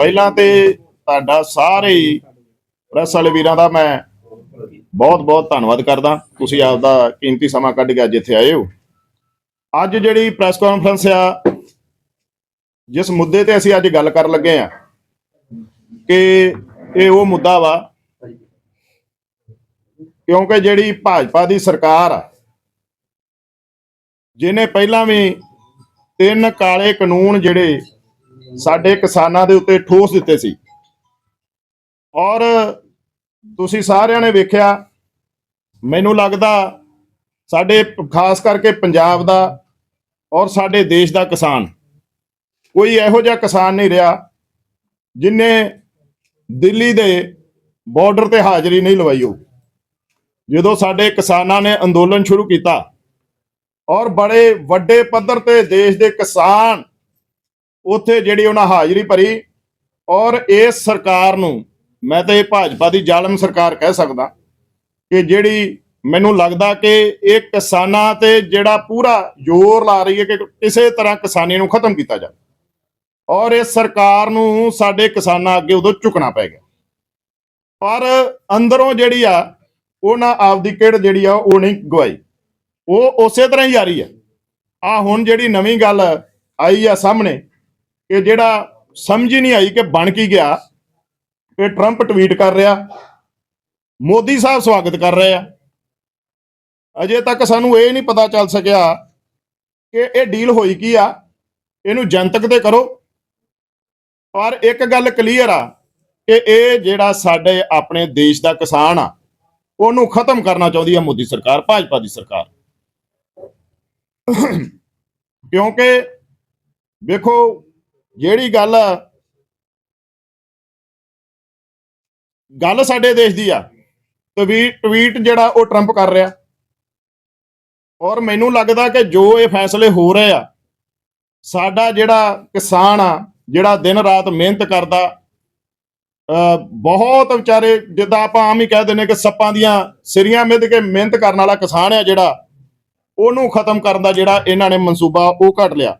ਪਹਿਲਾਂ ਤੇ ਤੁਹਾਡਾ ਸਾਰੇ ਪ੍ਰੈਸ ਵਾਲੇ ਵੀਰਾਂ ਦਾ ਮੈਂ ਬਹੁਤ ਬਹੁਤ ਧੰਨਵਾਦ ਕਰਦਾ। ਤੁਸੀਂ ਆਪਦਾ ਕੀਮਤੀ ਸਮਾਂ ਕੱਢ ਕੇ ਅੱਜ ਇੱਥੇ ਆਏ ਹੋ। ਅੱਜ ਜਿਹੜੀ ਪ੍ਰੈਸ ਕਾਨਫਰੰਸ ਆ, ਜਿਸ ਮੁੱਦੇ ਤੇ ਅਸੀਂ ਅੱਜ ਗੱਲ ਕਰਨ ਲੱਗੇ ਆ, ਕਿ ਇਹ ਉਹ ਮੁੱਦਾ ਵਾ, ਕਿਉਂਕਿ ਜਿਹੜੀ ਭਾਜਪਾ ਦੀ ਸਰਕਾਰ ਆ, ਜਿਹਨੇ ਪਹਿਲਾਂ ਵੀ ਤਿੰਨ ਕਾਲੇ ਕਾਨੂੰਨ ਜਿਹੜੇ ਸਾਡੇ ਕਿਸਾਨਾਂ ਦੇ ਉੱਤੇ ਠੋਸ ਦਿੱਤੇ ਸੀ। ਔਰ ਤੁਸੀਂ ਸਾਰਿਆਂ ਨੇ ਵੇਖਿਆ, ਮੈਨੂੰ ਲੱਗਦਾ ਸਾਡੇ ਖਾਸ ਕਰਕੇ ਪੰਜਾਬ ਦਾ ਔਰ ਸਾਡੇ ਦੇਸ਼ ਦਾ ਕਿਸਾਨ, ਕੋਈ ਇਹੋ ਜਿਹਾ ਕਿਸਾਨ ਨਹੀਂ ਰਿਹਾ ਜਿਨੇ ਦਿੱਲੀ ਦੇ ਬਾਰਡਰ ਤੇ ਹਾਜ਼ਰੀ ਨਹੀਂ ਲਵਾਈ ਹੋ ਜਦੋਂ ਸਾਡੇ ਕਿਸਾਨਾਂ ਨੇ ਅੰਦੋਲਨ ਸ਼ੁਰੂ ਕੀਤਾ ਔਰ ਬੜੇ ਵੱਡੇ ਪੱਧਰ ਤੇ ਦੇਸ਼ ਦੇ ਕਿਸਾਨ ਉੱਥੇ ਜਿਹੜੀ ਉਹਨਾਂ ਹਾਜ਼ਰੀ ਭਰੀ ਔਰ ਇਸ ਸਰਕਾਰ ਨੂੰ ਮੈਂ ਤਾਂ ਇਹ ਭਾਜਪਾ ਦੀ ਜ਼ਾਲਮ ਸਰਕਾਰ ਕਹਿ ਸਕਦਾ ਕਿ ਜਿਹੜੀ ਮੈਨੂੰ ਲੱਗਦਾ ਕਿ ਇਹ ਕਿਸਾਨਾਂ ਤੇ ਜਿਹੜਾ ਪੂਰਾ ਜ਼ੋਰ ਲਾ ਰਹੀ ਹੈ ਕਿ ਕਿਸੇ ਤਰ੍ਹਾਂ ਕਿਸਾਨੀ ਨੂੰ ਖਤਮ ਕੀਤਾ ਜਾਵੇ ਔਰ ਇਸ ਸਰਕਾਰ ਨੂੰ ਸਾਡੇ ਕਿਸਾਨਾਂ ਅੱਗੇ ਉਦੋਂ ਝੁਕਣਾ ਪੈ ਗਿਆ। ਪਰ ਅੰਦਰੋਂ ਜਿਹੜੀ ਆ, ਉਹਨਾਂ ਆਪਦੀ ਕਿਹੜ ਜਿਹੜੀ ਆ, ਉਹ ਨਹੀਂ ਗਵਾਈ। ਉਹ ਉਸੇ ਤਰ੍ਹਾਂ ਹੀ ਜਾਰੀ ਹੈ। ਆ ਹੁਣ ਜਿਹੜੀ ਨਵੀਂ ਗੱਲ ਆਈ ਆ ਸਾਹਮਣੇ ਕਿ ਜਿਹੜਾ ਸਮਝ ਹੀ ਨਹੀਂ ਆਈ ਕਿ ਬਣ ਕੀ ਗਿਆ। ਇਹ ਟਰੰਪ ਟਵੀਟ ਕਰ ਰਿਹਾ। ਮੋਦੀ ਸਾਹਿਬ ਸਵਾਗਤ ਕਰ ਰਹੇ ਆ। ਅਜੇ ਤੱਕ ਸਾਨੂੰ ਇਹ ਨਹੀਂ ਪਤਾ ਚੱਲ ਸਕਿਆ ਕਿ ਇਹ ਡੀਲ ਹੋਈ ਕੀ ਆ। ਇਹਨੂੰ ਜਨਤਕ ਤੇ ਕਰੋ। ਪਰ ਇੱਕ ਗੱਲ ਕਲੀਅਰ ਆ ਕਿ ਇਹ ਜਿਹੜਾ ਸਾਡੇ ਆਪਣੇ ਦੇਸ਼ ਦਾ ਕਿਸਾਨ ਆ, ਉਹਨੂੰ ਖਤਮ ਕਰਨਾ ਚਾਹੁੰਦੀ ਆ ਮੋਦੀ ਸਰਕਾਰ, ਭਾਜਪਾ ਦੀ ਸਰਕਾਰ। ਕਿਉਂਕਿ ਵੇਖੋ ਜਿਹੜੀ ਗੱਲ ਗੱਲ ਸਾਡੇ ਦੇਸ਼ ਦੀ ਆ। ਟਵੀਟ ਟਵੀਟ ਜਿਹੜਾ ਉਹ ਟਰੰਪ ਕਰ ਰਿਹਾ। ਔਰ ਮੈਨੂੰ ਲੱਗਦਾ ਕਿ ਜੋ ਇਹ ਫੈਸਲੇ ਹੋ ਰਹੇ ਆ ਸਾਡਾ ਜਿਹੜਾ ਕਿਸਾਨ ਆ ਜਿਹੜਾ ਦਿਨ ਰਾਤ ਮਿਹਨਤ ਕਰਦਾ ਅ, ਬਹੁਤ ਵਿਚਾਰੇ ਜਿੱਦਾਂ ਆਪਾਂ ਆਮ ਹੀ ਕਹਿ ਦਿੰਦੇ ਕਿ ਸੱਪਾਂ ਦੀਆਂ ਸਿਰੀਆਂ ਮਿੱਧ ਕੇ ਮਿਹਨਤ ਕਰਨ ਵਾਲਾ ਕਿਸਾਨ ਆ ਜਿਹੜਾ ਉਹਨੂੰ ਖਤਮ ਕਰਨ ਦਾ ਜਿਹੜਾ ਇਹਨਾਂ ਨੇ ਮਨਸੂਬਾ ਉਹ ਘੜ ਲਿਆ।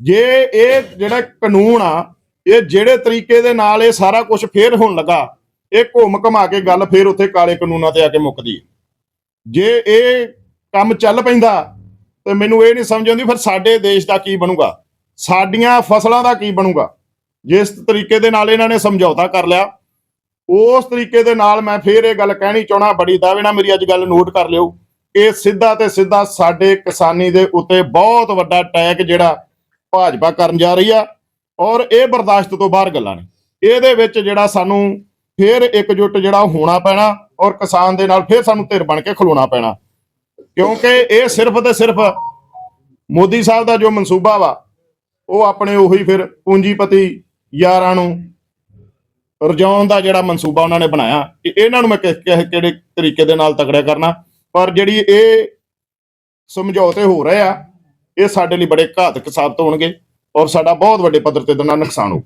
ਜੇ ਇਹ ਜਿਹੜਾ ਕਾਨੂੰਨ ਆ, ਇਹ ਜਿਹੜੇ ਤਰੀਕੇ ਦੇ ਨਾਲ ਇਹ ਸਾਰਾ ਕੁਝ ਫੇਰ ਹੋਣ ਲੱਗਾ, ਇਹ ਘੁੰਮ ਘਮਾ ਕੇ ਗੱਲ ਫੇਰ ਉੱਥੇ ਕਾਲੇ ਕਾਨੂੰਨਾਂ ਤੇ ਆ ਕੇ ਮੁੱਕਦੀ। ਜੇ ਇਹ ਕੰਮ ਚੱਲ ਪੈਂਦਾ, ਤੇ ਮੈਨੂੰ ਇਹ ਨਹੀਂ ਸਮਝ ਆਉਂਦੀ ਫਿਰ ਸਾਡੇ ਦੇਸ਼ ਦਾ ਕੀ ਬਣੂਗਾ? ਸਾਡੀਆਂ ਫਸਲਾਂ ਦਾ ਕੀ ਬਣੂਗਾ? ਜਿਸ ਤਰੀਕੇ ਦੇ ਨਾਲ ਇਹਨਾਂ ਨੇ ਸਮਝੌਤਾ ਕਰ ਲਿਆ, ਉਸ ਤਰੀਕੇ ਦੇ ਨਾਲ ਮੈਂ ਫੇਰ ਇਹ ਗੱਲ ਕਹਿਣੀ ਚਾਹਣਾ ਬੜੀ ਦਾਅਵੇ ਨਾਲ ਮੇਰੀ ਅੱਜ ਗੱਲ ਨੋਟ ਕਰ ਲਿਓ ਕਿ ਸਿੱਧਾ ਤੇ ਸਿੱਧਾ ਸਾਡੇ ਕਿਸਾਨੀ ਦੇ ਉੱਤੇ ਬਹੁਤ ਵੱਡਾ ਟੈਕ ਜਿਹੜਾ ਭਾਜਪਾ ਕਰਨ ਜਾ ਰਹੀ ਆ ਔਰ ਇਹ ਬਰਦਾਸ਼ਤ ਤੋਂ ਬਾਹਰ ਗੱਲਾਂ ਨੇ। ਇਹਦੇ ਵਿੱਚ ਜਿਹੜਾ ਸਾਨੂੰ ਫੇਰ ਇਕਜੁੱਟ ਜਿਹੜਾ ਹੋਣਾ ਪੈਣਾ ਔਰ ਕਿਸਾਨ ਦੇ ਨਾਲ ਫਿਰ ਸਾਨੂੰ ਧਿਰ ਬਣ ਕੇ ਖਲੋਣਾ ਪੈਣਾ। ਕਿਉਂਕਿ ਇਹ ਸਿਰਫ ਤੇ ਸਿਰਫ ਮੋਦੀ ਸਾਹਿਬ ਦਾ ਜੋ ਮਨਸੂਬਾ ਵਾ, ਉਹ ਆਪਣੇ ਉਹੀ ਫਿਰ ਪੂੰਜੀਪਤੀ ਯਾਰਾਂ ਨੂੰ ਰਜਾਉਣ ਦਾ ਜਿਹੜਾ ਮਨਸੂਬਾ ਉਹਨਾਂ ਨੇ ਬਣਾਇਆ। ਕਿ ਇਹਨਾਂ ਨੂੰ ਮੈਂ ਕਿ- ਕਿਹੜੇ ਤਰੀਕੇ ਦੇ ਨਾਲ ਤਕੜਿਆ ਕਰਨਾ। ਪਰ ਜਿਹੜੀ ਇਹ ਸਮਝੌਤੇ ਹੋ ਰਹੇ ਆ ਇਹ ਸਾਡੇ ਲਈ ਬੜੇ ਘਾਤਕ ਸਾਬਤ ਹੋਣਗੇ ਔਰ ਸਾਡਾ ਬਹੁਤ ਵੱਡੇ ਪੱਧਰ ਤੇ ਨਾਲ ਨੁਕਸਾਨ ਹੋਊ।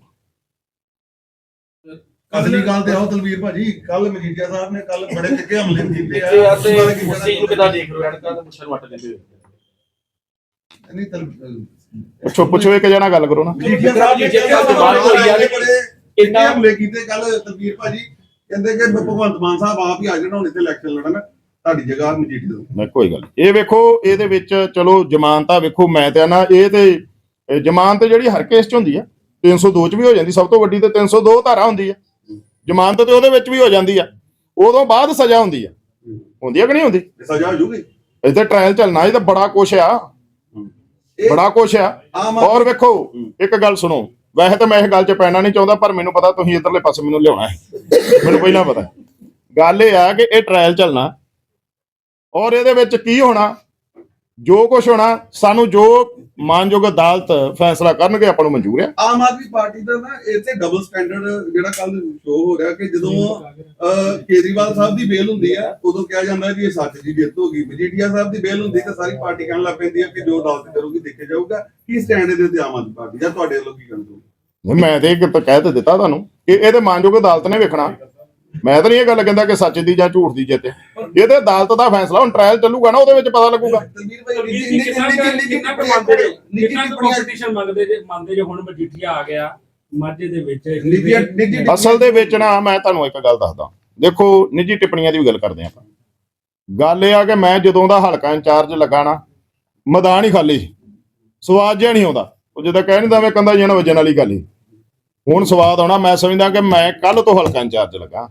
ਅਸਲੀ ਗੱਲ ਤੇ ਆਓ ਦਲਵੀਰ ਭਾਜੀ ਕੱਲ ਮਜੀਠੀਆ ਸਾਹਿਬ ਨੇ ਕੱਲ ਬੜੇ ਚਿੱਕੇ ਹਮਲੇ ਕੀਤੇ ਆ। ਤੇ ਆ ਤੇ ਉਹਨਾਂ ਨੇ ਕੀ ਕੁਰਸੀ ਨੂੰ ਕਿਦਾਂ ਦੇਖ ਰਹੇ ਹੋ? ਅੜਕਾ ਤੇ ਮੁੱਛਰ ਵੱਟ ਲੈਂਦੇ ਹੋਏ। ਨਹੀਂ ਤਲ ਪੁੱਛੋ ਪੁੱਛੋ ਇੱਕ ਜਣਾ ਗੱਲ ਕਰੋ ਨਾ। ਮਜੀਠੀਆ ਸਾਹਿਬ ਨੇ ਸਾਹਿਬ ਬਾਹਰ ਹੋਈ ਆ ਕਿ ਬੜੇ ਇੰਨਾ- ਹਮਲੇ ਕੀਤੇ ਕੱਲ ਦਲਵੀਰ ਭਾਜੀ। ਕਹਿੰਦੇ ਕਿ ਭਗਵੰਤ ਮਾਨ ਸਾਹਿਬ ਆਪ ਹੀ ਆ ਜਾਣ ਹੁਣ ਇੱਥੇ ਇਲੈਕਸ਼ਨ ਲੜਨ। ਤੁਹਾਡੀ ਜਗ੍ਹਾ ਮਜੀਠੀਆ ਤੋਂ ਮੈਂ ਕੋਈ ਗੱਲ ਨੀ। ਇਹ ਵੇਖੋ ਇਹਦੇ ਵਿੱਚ ਚਲੋ ਜ਼ਮਾਨਤਾਂ ਵੇਖੋ ਮੈਂ ਤੇ ਨਾ ਇਹ ਤੇ ਇਹ ਜ਼ਮਾਨਤ ਜਿਹੜੀ ਹਰ ਕੇਸ 'ਚ ਹੁੰਦੀ ਆ 302 'ਚ ਵੀ ਹੋ ਜਾਂਦੀ ਸਭ ਤੋਂ ਵੱਡੀ ਤੇ 302 ਧਾਰਾ ਹੁੰਦੀ ਆ। ਜ਼ਮਾਨਤ ਤੇ ਉਹਦੇ ਵਿੱਚ ਵੀ ਹੋ ਜਾਂਦੀ ਆ। ਉਦੋਂ ਬਾਅਦ ਸਜ਼ਾ ਹੁੰਦੀ ਆ। ਹੁੰਦੀ ਆ ਕਿ ਨਹੀਂ ਹੁੰਦੀ? ਸਜ਼ਾ ਹੋ ਜੂਗੀ। ਇੱਥੇ ਟ੍ਰਾਇਲ ਚੱਲਣਾ ਇਹ ਤਾਂ ਬੜਾ ਕੁਛ ਆ। ਇਹ ਬੜਾ ਕੁਛ ਆ। ਆਮ ਔਰ ਵੇਖੋ ਇੱਕ ਗੱਲ ਸੁਣੋ ਵੈਸੇ ਤਾਂ ਮੈਂ ਇਹ ਗੱਲ 'ਚ ਪੈਣਾ ਨਹੀਂ ਚਾਹੁੰਦਾ ਪਰ ਮੈਨੂੰ ਪਤਾ ਤੁਸੀਂ ਇਧਰਲੇ ਪਾਸੇ ਮੈਨੂੰ ਲਿਆਉਣਾ ਹੈ। ਮੈਨੂੰ ਪਹਿਲਾਂ ਪਤਾ। ਗੱਲ ਇਹ ਆ ਕਿ ਇਹ ਟ੍ਰਾਇਲ ਚੱਲਣਾ ਔਰ ਇਹਦੇ ਵਿੱਚ ਕੀ ਹੋਣਾ? ਜੋ ਕੁਝ ਹੋਣਾ ਸਾਨੂੰ ਜੋ ਮਾਨਯੋਗ ਅਦਾਲਤ ਫੈਸਲਾ ਕਰਨਗੇ ਆਪਾਂ ਨੂੰ ਮਨਜ਼ੂਰ ਹੈ ਆਮ ਆਦਮੀ ਪਾਰਟੀ ਦਾ ਨਾ ਇੱਥੇ ਡਬਲ ਸਟੈਂਡਰਡ ਜਿਹੜਾ ਕੱਲ ਸ਼ੋ ਹੋ ਰਿਹਾ ਕਿ ਜਦੋਂ ਕੇਜਰੀਵਾਲ ਸਾਹਿਬ ਦੀ ਬੇਲ ਹੁੰਦੀ ਹੈ ਉਦੋਂ ਕਿਹਾ ਜਾਂਦਾ ਵੀ ਇਹ ਸੱਚ ਦੀ ਜਿੱਤ ਹੋ ਗਈ। ਮਜੀਠੀਆ ਸਾਹਿਬ ਦੀ ਬੇਲ ਹੁੰਦੀ ਤਾਂ ਸਾਰੀ ਪਾਰਟੀ ਕਹਿਣ ਲੱਗ ਪੈਂਦੀ ਹੈ ਕਿ ਜੋ ਅਦਾਲਤ ਕਰੂਗੀ ਦੇਖਿਆ ਜਾਊਗਾ। ਕੀ ਸਟੈਂਡ ਇਹਦੇ ਉੱਤੇ ਆਮ ਆਦਮੀ ਪਾਰਟੀ? ਜਾਂ ਤੁਹਾਡੇ ਵੱਲੋਂ ਕੀ ਕਹਿੰਦੇ ਮੈਂ ਤੇ ਇੱਕ ਕਹਿ ਤੇ ਦਿੱਤਾ ਤੁਹਾਨੂੰ ਕਿ ਇਹਦੇ ਮਾਨਯੋਗ ਅਦਾਲਤ ਨੇ ਵੇਖਣਾ। ਮੈਂ ਤਾਂ ਨਹੀਂ ਇਹ ਗੱਲ ਕਹਿੰਦਾ ਕਿ ਸੱਚ ਦੀ ਜਾਂ ਝੂਠ ਦੀ ਜਿੱਤ ਹੈ। ਇਹ ਤੇ ਅਦਾਲਤ ਦਾ ਫੈਸਲਾ ਹੁਣ ਟ੍ਰਾਇਲ ਚੱਲੂਗਾ ਨਾ ਉਹਦੇ ਵਿੱਚ ਪਤਾ ਲੱਗੂਗਾ। ਤਲਵੀਰ ਭਾਈ ਕਿੰਨਾ ਨਿੱਜੀ- ਨਿੱਜੀ- ਕਿੰਨਾ ਨਿੱਜੀ ਕਿੰਨਾ ਕੁ ਮੰਨਦੇ ਜੇ ਨਿੱਜੀ ਕਿੰਨਾ ਟਿੱਪਣੀਆਂ ਕੰਪੀਟੀਸ਼ਨ ਮੰਗਦੇ ਜੇ ਮੰਨਦੇ ਜੇ ਹੁਣ ਮਜੀਠੀਆ ਆ ਗਿਆ ਮਾਝੇ ਦੇ ਵਿੱਚ ਨਿੱਜੀ ਨਿੱਜੀ ਅਸਲ ਦੇ ਵਿੱਚ ਨਾ ਮੈਂ ਤੁਹਾਨੂੰ ਇੱਕ ਗੱਲ ਦੱਸਦਾ। ਦੇਖੋ ਨਿੱਜੀ ਟਿੱਪਣੀਆਂ ਦੀ ਵੀ ਗੱਲ ਕਰਦੇ ਆਪਾਂ। ਗੱਲ ਇਹ ਆ ਕਿ ਮੈਂ ਜਦੋਂ ਦਾ ਹਲਕਾ ਇੰਚਾਰਜ ਲੱਗਾ ਨਾ ਮੈਦਾਨ ਹੀ ਖਾਲੀ ਸੀ। ਸਵਾਦ ਜਿਹਾ ਨਹੀਂ ਆਉਂਦਾ। ਉਹ ਜਦੋਂ ਕਹਿ ਨਹੀਂ ਦਵੇਂ ਕੰਦਾ ਜਣ ਵਜਣ ਵਾਲੀ ਗੱਲ ਹੀ। ਹੁਣ ਸਵਾਦ ਆਉਣਾ ਮੈਂ ਸਮਝਦਾ ਕਿ ਮੈਂ ਕੱਲ ਤੋਂ ਹਲਕਾ ਇੰਚਾਰਜ ਲੱਗਾ।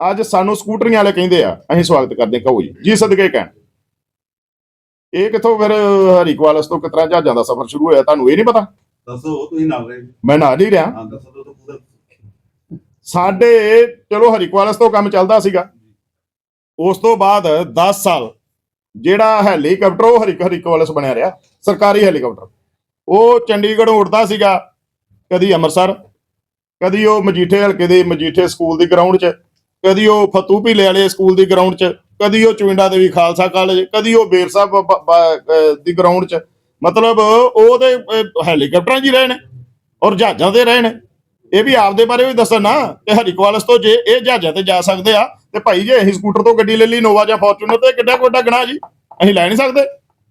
ਅੱਜ ਸਾਨੂੰ ਸਕੂਟਰੀਆਂ ਵਾਲੇ ਕਹਿੰਦੇ ਆ ਅਸੀਂ ਸਵਾਗਤ ਕਰਦੇ ਕਹੋ ਜੀ ਜੀ ਸਦਕੇ ਕਹਿਣ। ਇਹ ਕਿੱਥੋਂ ਫਿਰ ਹਰੀਕਵਾਲਸ ਤੋਂ ਕਿਤਰਾ ਜਹਾਜ਼ਾਂ ਦਾ ਸਫ਼ਰ ਸ਼ੁਰੂ ਹੋਇਆ ਤੁਹਾਨੂੰ ਇਹ ਨਹੀਂ ਪਤਾ? ਦੱਸੋ ਤੁਸੀਂ ਨਾਲ ਰਹੇ। ਮੈਂ ਨਾਲ ਹੀ ਰਿਹਾ। ਹਾਂ ਦੱਸੋ ਤਾਂ ਪੂਰਾ। ਸਾਡੇ ਚਲੋ ਹਰੀਕਵਾਲਸ ਤੋਂ ਕੰਮ ਚੱਲਦਾ ਸੀਗਾ। ਉਸ ਤੋਂ ਬਾਅਦ 10 ਸਾਲ ਜਿਹੜਾ ਹੈਲੀਕਾਪਟਰ ਉਹ ਹਰੀ ਹਰੀਕਵਾਲਸ ਬਣਿਆ ਰਿਹਾ ਸਰਕਾਰੀ ਹੈਲੀਕਾਪਟਰ। ਉਹ ਚੰਡੀਗੜ੍ਹੋਂ ਉੱਡਦਾ ਸੀਗਾ ਕਦੀ ਅੰਮ੍ਰਿਤਸਰ ਕਦੀ ਉਹ ਮਜੀਠੇ ਹਲਕੇ ਦੇ ਮਜੀਠੇ ਸਕੂਲ ਦੀ ਗਰਾਊਂਡ 'ਚ। ਕਦੀ ਉਹ ਫਤੂ ਫਤੂਪੀਲੇ ਵਾਲੇ ਸਕੂਲ ਦੀ ਗਰਾਊਂਡ 'ਚ, ਕਦੀ ਉਹ ਚੁਇੰਡਾ ਦੇਵੀ ਖਾਲਸਾ ਕਾਲਜ ਕਦੀ ਉਹ ਬੇਰ ਸਾਹਿਬ ਦੀ ਗਰਾਊਂਡ 'ਚ। ਮਤਲਬ ਉਹਦੇ ਹੈਲੀਕਾਪਟਰਾਂ 'ਚ ਹੀ ਰਹੇ ਨੇ ਔਰ ਜਹਾਜ਼ਾਂ ਤੇ ਰਹੇ ਨੇ ਇਹ ਵੀ ਆਪਦੇ ਬਾਰੇ ਵੀ ਦੱਸਣ ਨਾ ਕਿ ਹਰੀਕਵਾਲਸ ਤੋਂ ਜੇ ਇਹ ਜਹਾਜ਼ਾਂ ਤੇ ਜਾ ਸਕਦੇ ਆ, ਤੇ ਭਾਈ ਜੇ ਅਸੀਂ ਸਕੂਟਰ ਤੋਂ ਗੱਡੀ ਲੈ ਲਈ, ਨੋਵਾ ਜਾਂ ਫੋਰਚੂਨਰ ਤੇ ਕਿੱਡਾ ਕੋਡਾ ਵੱਡਾ ਜੀ। ਅਸੀਂ ਲੈ ਨਹੀਂ ਸਕਦੇ।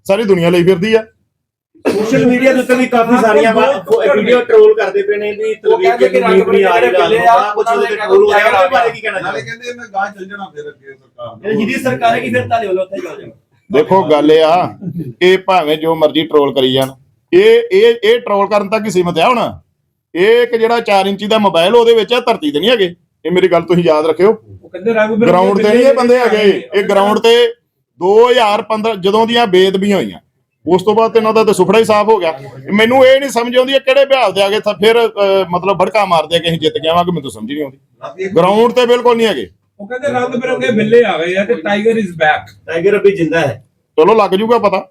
ਸਾਰੀ ਦੁਨੀਆ ਲਈ ਫਿਰਦੀ ਆ। ਸੋਸ਼ਲ ਮੀਡੀਆ ਦੇ ਉੱਤੇ ਵੀ ਕਾਫੀ ਸਾਰੀਆਂ ਵੀਡੀਓ ਟ੍ਰੋਲ ਕਰਦੇ ਪਏ ਨੇ ਵੀ ਤਲਵੀਰ ਕਿ ਕਿੰਨੀ ਰੰਗ ਨਹੀਂ ਆ ਰਹੀ ਗੱਲ ਬਿਰੰਗੇ ਆ, ਕੁਝ ਉਹਦੇ ਟ੍ਰੋਲ ਹੋ ਨੇ ਰਿਹਾ ਉਹਦੇ ਬਾਰੇ ਕੀ ਕਹਿਣਾ ਨਾਲੇ ਚਾਹੁੰਦੇ ਕਹਿੰਦੇ ਮੈਂ ਗਾਂ ਚੱਲ ਜਾਣਾ ਫਿਰ ਅੱਗੇ ਸਰਕਾਰ ਨੂੰ। ਜਿਹਦੀ ਸਰਕਾਰ ਹੈ ਕਿ ਫਿਰ ਤਾਲੇ ਵੱਲੋਂ ਉੱਥੇ ਚੱਲ ਜਾਣਾ? ਦੇਖੋ ਗੱਲ ਇਹ ਆ ਇਹ ਭਾਵੇਂ ਜੋ ਮਰਜ਼ੀ ਟਰੋਲ ਕਰੀ ਜਾਣ। ਇਹ ਇਹ ਇਹ ਟਰੋਲ ਕਰਨ ਤੱਕ ਹੀ ਸੀਮਤ ਆ ਹੁਣ। ਇਹ ਇੱਕ ਜਿਹੜਾ 4 ਇੰਚੀ ਦਾ ਮੋਬਾਈਲ ਉਹਦੇ ਵਿੱਚ ਆ ਧਰਤੀ ਤੇ ਨਹੀਂ ਹੈਗੇ। ਇਹ ਮੇਰੀ ਗੱਲ ਤੁਸੀਂ ਯਾਦ ਰੱਖਿਓ। ਉਹ ਕਹਿੰਦੇ ਰੰਗ ਬਿਰੰਗੇ ਗਰਾਊਂਡ ਤੇ ਨਹੀਂ ਇਹ ਬੰਦੇ ਹੈਗੇ। ਇਹ ਗਰਾਊਂਡ ਤੇ 2015 ਜਦੋਂ ਦੀਆਂ ਬੇਦਬੀਆਂ ਹੋਈਆਂ। ਉਸ ਤੋਂ ਬਾਅਦ ਇਹਨਾਂ ਦਾ ਤਾਂ ਸੁਫੜਾ ਹੀ ਸਾਫ਼ ਹੋ ਗਿਆ। ਮੈਨੂੰ ਇਹ ਨਹੀਂ ਸਮਝ ਆਉਂਦੀ ਇਹ ਕਿਹੜੇ ਬਿਹਾਲ ਦੇ ਆਗੇ ਤਾਂ ਫਿਰ ਮਤਲਬ ਭੜਕਾ ਮਾਰਦੇ ਆ ਕਿ ਅਸੀਂ ਜਿੱਤ ਗਏ ਵਾਂ ਕਿ ਮੈਨੂੰ ਤਾਂ ਸਮਝ ਨਹੀਂ ਆਉਂਦੀ। ਗਰਾਊਂਡ ਤੇ ਬਿਲਕੁਲ ਨਹੀਂ ਹੈਗੇ। ਉਹ ਕਹਿੰਦੇ ਰੰਗ ਬਿਰੰਗੇ ਬਿੱਲੇ ਆ ਗਏ ਆ ਤੇ ਟਾਈਗਰ ਇਜ਼ ਬੈਕ ਟਾਈਗਰ ਅਭੀ ਜਿੰਦਾ ਹੈ। ਚਲੋ ਲੱਗ ਜੂਗਾ ਪਤਾ।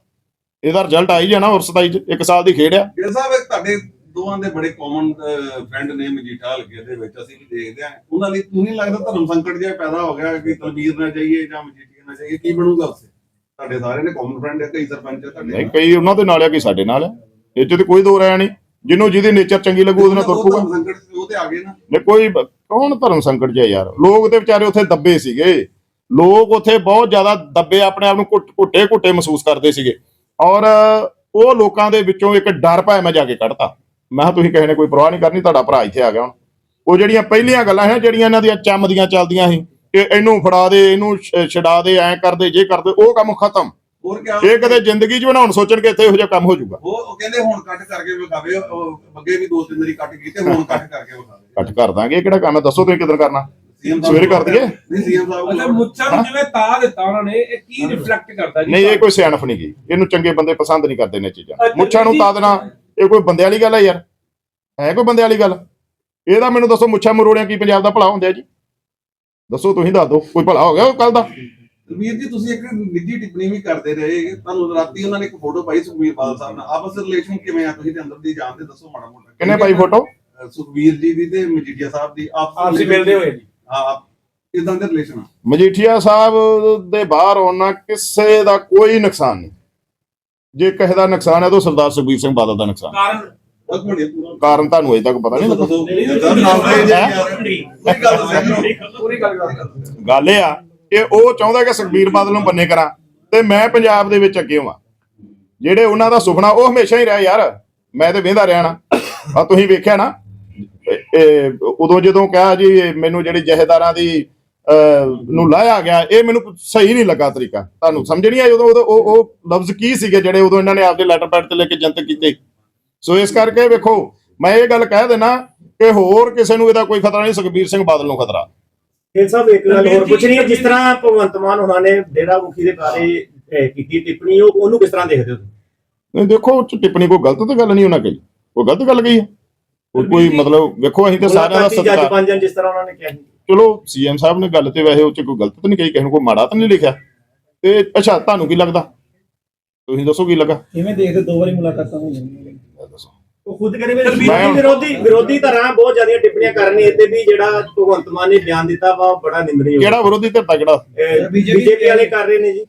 ਇਹਦਾ ਰਿਜ਼ਲਟ ਆਈ ਜਾਣਾ ਹੋਰ 27 ਚ ਇੱਕ ਸਾਲ ਦੀ ਖੇਡ ਆ। ਗਿਲ ਸਾਹਿਬ ਇੱਕ ਤੁਹਾਡੇ ਦੋਵਾਂ ਦੇ ਬੜੇ ਕਾਮਨ ਫਰੈਂਡ ਨੇ ਮਜੀਠਾ ਹਲਕੇ ਦੇ ਵਿੱਚ ਅਸੀਂ ਵੀ ਦੇਖਦੇ ਆ ਉਹਨਾਂ ਲਈ ਤੂੰ ਨਹੀਂ ਲੱਗਦਾ ਧਰਮ ਸੰਕਟ ਜਿਹਾ ਪੈਦਾ ਹੋ ਗਿਆ ਕਿ ਤਲਵੀਰ ਨਾ ਚਾਹੀਏ ਜਾਂ ਮਜੀਠੀਆ ਨਾ ਚਾਹੀਏ ਕੀ ਬਣੂਗਾ ਉਸੇ ਤੁਹਾਡੇ ਸਾਰੇ ਨੇ ਕਾਮਨ ਫਰੈਂਡ ਹੈ ਕਈ ਸਰਪੰਚ ਹੈ ਤੁਹਾਡੇ ਨਹੀਂ ਕਈ ਉਹਨਾਂ ਦੇ ਨਾਲ ਆ ਕਈ ਸਾਡੇ ਨਾਲ ਆ ਇਹ 'ਚ ਤੇ ਕੋਈ ਦੋ ਰਾਇ ਨਹੀਂ। ਜਿਹਨੂੰ ਜਿਹਦੀ ਨੇਚਰ ਚੰਗੀ ਲੱਗੂ ਉਹਦੇ ਨਾਲ ਤੁਰ ਪੂਗਾ ਧਰਮ ਸੰਕਟ ਸੀ, ਉਹ ਤੇ ਆ ਗਏ ਨਾ। ਨੇ ਕੋਈ ਬ- ਕੌਣ ਧਰਮ ਸੰਕਟ 'ਚ ਹੈ ਯਾਰ? ਲੋਕ ਤੇ ਵਿਚਾਰੇ ਉੱਥੇ ਦੱਬੇ ਸੀਗੇ। ਲੋਕ ਉੱਥੇ ਬਹੁਤ ਜ਼ਿਆਦਾ ਦੱਬੇ ਆਪਣੇ ਆਪ ਨੂੰ ਘੁੱਟ- ਘੁੱਟੇ ਘੁੱਟੇ ਮਹਿਸੂਸ ਕਰਦੇ ਸੀਗੇ। ਔਰ ਉਹ ਲੋਕਾਂ ਦੇ ਵਿੱਚੋਂ ਇੱਕ ਡਰ ਭਾਵੇਂ ਮੈਂ ਜਾ ਕੇ ਕੱਢਤਾ। ਮੈਂ ਕਿਹਾ ਤੁਸੀਂ ਕਿਸੇ ਨੇ ਕੋਈ ਪਰਵਾਹ ਨਹੀਂ ਕਰਨੀ ਤੁਹਾਡਾ ਭਰਾ ਇੱਥੇ ਆ ਗਿਆ ਹੁਣ। ਉਹ ਜਿਹੜੀਆਂ ਪਹਿਲੀਆਂ ਗੱਲਾਂ ਹੈ ਜਿਹੜੀਆਂ ਇਹਨਾਂ ਦੀਆਂ ਚੰਮਦੀਆਂ ਚੱਲਦੀਆਂ ਸੀ ਇਹਨੂੰ ਫੜਾ ਦੇ ਇਹਨੂੰ ਛਡਾ ਦੇ ਐਂ ਕਰਦੇ ਜੇ ਕਰਦੇ ਉਹ ਕੰਮ ਖਤਮ। ਹੋਰ ਕੀ ਇਹ ਕਦੇ ਜ਼ਿੰਦਗੀ 'ਚ ਬਣਾਉਣ ਸੋਚਣ ਕਿ ਇੱਥੇ ਇਹੋ ਜਿਹਾ ਕੰਮ ਹੋ ਜਾਊਗਾ। ਉਹ ਕਹਿੰਦੇ ਹੁਣ ਕੱਟ ਕਰਕੇ ਵਿਖਾਵੇ ਅੱਗੇ ਵੀ ਦੋ ਤਿੰਨ ਵਾਰੀ ਕੱਟ ਕੀਤੇ ਹੁਣ ਕੱਟ ਕਰਕੇ ਵਿਖਾਵੇ। ਕੱਟ ਕਰ ਦਾਂਗੇ ਇਹ ਕਿਹੜਾ ਕੰਮ ਹੈ? ਦੱਸੋ ਤੁਸੀਂ ਕਿਦਾਂ ਕਰਨਾ? ਸਵੇਰੇ ਕਰ ਦਈਏ? ਨਹੀਂ ਸੀਐਮ ਸਾਹਿਬ ਅੱਛਾ ਮੁੱਛਾਂ ਨੂੰ ਜਿਵੇਂ ਤਾ ਦਿੱਤਾ ਉਹਨਾਂ ਨੇ ਇਹ ਕੀ ਰਿਫਲੈਕਟ ਕਰਦਾ ਜੀ? ਨਹੀਂ ਇਹ ਕੋਈ ਸਿਆਣਪ ਨਹੀਂ ਗਈ ਇਹਨੂੰ ਚੰਗੇ ਬੰਦੇ ਪਸੰਦ ਨਹੀਂ ਕਰਦੇ ਨੇ ਚੀਜ਼ਾਂ। ਮੁੱਛਾਂ ਨੂੰ। ਤਾਂ ਦੇਣਾ ਇਹ ਕੋਈ ਬੰਦੇ ਵਾਲੀ ਗੱਲ ਹੈ ਯਾਰ। ਹੈ ਕੋਈ ਬੰਦੇ ਵਾਲੀ ਗੱਲ? ਇਹਦਾ ਮੈਨੂੰ ਦੱਸੋ ਮੁੱਛਾਂ ਮਰੋੜਿਆਂ ਕੀ ਪੰਜਾਬ ਦਾ ਭਲਾ ਹੁੰਦਾ ਜੀ? ਦੱਸੋ ਤੁਸੀਂ ਦੱਸ ਦਿਓ ਕੋਈ ਭਲਾ ਹੋ ਗਿਆ ਕੱਲ ਦਾ? ਵੀਰ ਜੀ ਤੁਸੀਂ ਇੱਕ ਨਿੱਜੀ ਟਿੱਪਣੀ ਵੀ ਕਰਦੇ ਰਹੇ ਤੁਹਾਨੂੰ ਰਾਤੀ ਉਹਨਾਂ ਨੇ ਇੱਕ ਫੋਟੋ ਪਾਈ ਸੁਖਬੀਰ ਬਾਦਲ ਸਾਹਿਬ ਨਾਲ। ਆਪਸ ਰਿਲੇਸ਼ਨ ਕਿਵੇਂ ਆ? ਤੁਸੀਂ ਤੇ ਅੰਦਰ ਦੀ ਜਾਣਦੇ ਦੱਸੋ ਮਾੜਾ ਮੋਟਾ। ਕਿੰਨੇ ਪਾਈ ਫੋਟੋ ਅਹ ਸੁਖਬੀਰ ਜੀ ਦੀ ਤੇ ਮਜੀਠੀਆ ਸਾਹਿਬ ਦੀ। ਆਪਸੀ ਮਿਲਦੇ ਹੋਏ। ਜੀ ਹਾਂ ਇਦਾਂ ਦੇ ਰਿਲੇਸ਼ਨ ਆ? ਮਜੀਠੀਆ ਸਾਹਿਬ ਦੇ ਬਾਹਰ ਆਉਣਾ ਕਿਸੇ ਦਾ ਕੋਈ ਨੁਕਸਾਨ ਨਹੀਂ। ਜੇ ਕਿਸੇ ਦਾ ਨੁਕਸਾਨ ਹੈ ਤਾਂ ਸਰਦਾਰ ਸੁਖਬੀਰ ਸਿੰਘ ਬਾਦਲ ਦਾ ਨੁਕਸਾਨ। ਕਾਰਨ ਕਾਰਨ ਤੁਹਾਨੂੰ ਅਜੇ ਤੱਕ ਪਤਾ ਨਹੀਂ ਲੱਗਾ ਹੈਂ? ਗੱਲ ਇਹ ਆ ਕਿ ਉਹ ਚਾਹੁੰਦਾ ਕਿ ਸੁਖਬੀਰ ਬਾਦਲ ਨੂੰ ਬੰਨੇ ਕਰਾਂ ਤੇ ਮੈਂ ਪੰਜਾਬ ਦੇ ਵਿੱਚ ਅੱਗੇ ਹੋਵਾਂ। ਜਿਹੜੇ ਉਹਨਾਂ ਦਾ ਸੁਪਨਾ ਉਹ ਹਮੇਸ਼ਾ ਹੀ ਰਿਹਾ ਯਾਰ। ਮੈਂ ਤੇ ਵੇਂਦਾ ਰਿਹਾ ਨਾ। ਆ ਤੁਸੀਂ ਵੇਖਿਆ ਨਾ ਉਦੋਂ ਜਦੋਂ ਕਿਹਾ ਜੀ ਮੈਨੂੰ ਜਿਹੜੀ ਜਹੇਦਾਰਾਂ ਦੀ ਅਹ, ਨੂੰ ਲਾਇਆ ਗਿਆ ਇਹ ਮੈਨੂੰ ਸਹੀ ਨਹੀਂ ਲੱਗਾ ਤਰੀਕਾ। ਤੁਹਾਨੂੰ ਸਮਝ ਨਹੀਂ ਉਦੋਂ ਉਦੋਂ ਉਹ ਉਹ ਲਫ਼ਜ਼ ਕੀ ਸੀਗੇ ਜਿਹੜੇ ਉਦੋਂ ਇਹਨਾਂ ਨੇ ਆਪਦੇ ਲੈਟਰ ਪੈਡ ਤੇ ਲੈ ਕੇ ਜਨਤਕ ਕੀਤੇ? ਸੋ ਇਸ ਕਰਕੇ ਵੇਖੋ ਮੈਂ ਇਹ ਗੱਲ ਕਹਿ ਦੇਣਾ ਕਿ ਹੋਰ ਕਿਸੇ ਨੂੰ ਇਹਦਾ ਕੋਈ ਖਤਰਾ ਨਹੀਂ ਸੁਖਬੀਰ ਸਿੰਘ ਬਾਦਲ ਨੂੰ ਖਤਰਾ। ਇਹ ਸਭ ਇੱਕ ਗੱਲ ਹੋਰ ਪੁੱਛਣੀ ਹੈ ਜਿਸ ਤਰ੍ਹਾਂ ਭਗਵੰਤ ਮਾਨ ਉਹਨਾਂ ਨੇ ਡੇਰਾ ਮੁਖੀ ਦੇ ਬਾਰੇ ਕੀਤੀ ਟਿੱਪਣੀ ਉਹ ਉਹਨੂੰ ਕਿਸ ਤਰ੍ਹਾਂ ਦੇਖਦੇ ਹੋ ਤੁਸੀਂ? ਨਹੀਂ ਦੇਖੋ ਉਹ ਟਿੱਪਣੀ ਕੋਈ ਗਲਤ ਤਾਂ ਗੱਲ ਨਹੀਂ ਉਹਨਾਂ ਕਹੀ। ਕੋਈ ਗਲਤ ਗੱਲ ਕਹੀ ਹੈ। ਕੋਈ ਕੋਈ ਮਤਲਬ ਵੇਖੋ ਅਸੀਂ ਤੇ ਸਾਰਿਆਂ ਦਾ ਮੁਲਾਕਾਤੀ ਜੱਜ ਸਤਿਕਾਰ ਬਣ ਜਾਣ ਜਿਸ ਤਰ੍ਹਾਂ ਉਹਨਾਂ ਨੇ ਕਿਹਾ ਸੀ। ਚਲੋ ਸੀਐਮ ਸਾਹਿਬ ਨੇ ਗੱਲ ਤੇ ਵੈਸੇ ਉਹ ਚ ਕੋਈ ਗਲਤ ਤਾਂ ਨਹੀਂ ਕਹੀ ਕਿਸੇ ਨੂੰ ਕੋਈ ਮਾੜਾ ਤਾਂ ਨਹੀਂ ਲਿਖਿਆ। ਤੇ ਅੱਛਾ ਤੁਹਾਨੂੰ ਕੀ ਲੱਗਦਾ? ਤੁਸੀਂ ਦੱਸੋ ਕੀ ਲੱਗਾ? ਕਿਵੇਂ ਦੇਖਦੇ ਦੋ ਵਾਰੀ ਮੁਲਾਕਾਤਾਂ ਹੋਈਆਂ ਨੇ। ਦੱਸੋ ਉਹ ਖੁਦ ਕਰੇ ਮੈਂ ਵਿਰੋਧੀ ਵਿਰੋਧੀ ਵਿਰੋਧੀ ਧਿਰਾਂ ਬਹੁਤ ਜ਼ਿਆਦੀਆਂ ਟਿੱਪਣੀਆਂ ਕਰ ਰਹੀਆਂ ਤੇ ਵੀ ਜਿਹੜਾ ਭਗਵੰਤ ਮਾਨ ਨੇ ਬਿਆਨ ਦਿੱਤਾ ਵਾ ਉਹ ਬੜਾ ਨਿੰਦਣਯੋਗ ਕਿਹੜਾ ਵਿਰੋਧੀ ਧਿਰ ਕਿਹੜਾ? ਬੀਜੇਪੀ ਵਾਲੇ ਕਰ ਰਹੇ ਨੇ ਜੀ।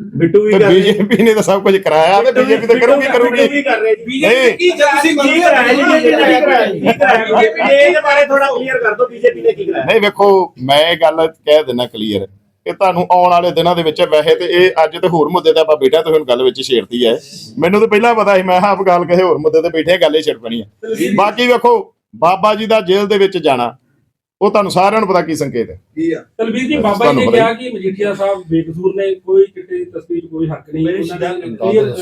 ਬਿੱਟੂ ਵੀ ਕਰ ਰਹੇ ਬੀਜੇਪੀ ਨੇ ਤਾਂ ਸਭ ਕੁਝ ਕਰਾਇਆ ਤੇ ਬੀਜੇਪੀ ਤਾਂ ਕਰੂਗੀ ਕਰੂਗੀ। ਰਹੇ ਜੀ। ਬੀਜੇਪੀ ਕੀ ਜੇ? ਤੁਸੀਂ ਕੀ ਕਰਾਇਆ ਜੀ? ਬੀਜੇਪੀ ਨੇ ਇਹਦੇ ਬਾਰੇ ਥੋੜਾ ਕਲੀਅਰ ਕਰ ਦਿਓ ਬੀਜੇਪੀ ਨੇ ਕੀ ਕਰਾਇਆ। ਨਹੀਂ ਵੇਖੋ ਮੈਂ ਇਹ ਗੱਲ ਕਹਿ ਦਿੰਦਾ ਕਲੀਅਰ ਇਹ ਤੁਹਾਨੂੰ ਆਉਣ ਵਾਲੇ ਦਿਨਾਂ ਦੇ ਵਿੱਚ ਵੈਸੇ ਤੇ ਇਹ ਅੱਜ ਤੇ ਹੋਰ ਮੁੱਦੇ ਤੇ ਆਪਾਂ ਬੈਠਾ ਤੇ ਹੁਣ ਗੱਲ ਵਿੱਚ ਛੇੜਤੀ ਹੈ। ਮੈਨੂੰ ਤਾਂ ਪਹਿਲਾਂ ਪਤਾ ਸੀ ਮੈਂ ਆਪ ਗੱਲ ਕਿਸੇ ਹੋਰ ਮੁੱਦੇ ਤੇ ਬੈਠੇ ਗੱਲ ਹੀ ਛੇੜ ਪੈਣੀ ਹੈ। ਬਾਕੀ ਵੇਖੋ ਬਾਬਾ ਜੀ ਦਾ ਜੇਲ੍ਹ ਦੇ ਵਿੱਚ ਜਾਣਾ ਉਹ ਤੁਹਾਨੂੰ ਸਾਰਿਆਂ ਨੂੰ ਪਤਾ ਕੀ ਸੰਕੇਤ ਹੈ। ਕੀ ਆ? ਤਲਵੀਰ ਜੀ ਬਾਬਾ ਜੀ ਨੇ ਕਿਹਾ ਕਿ ਮਜੀਠੀਆ ਸਾਹਿਬ ਬੇਕਸੂਰ ਨੇ ਕੋਈ ਚਿੱਟੇ ਦੀ ਤਸਵੀਰ ਕੋਈ ਹੱਕ ਨਹੀਂ।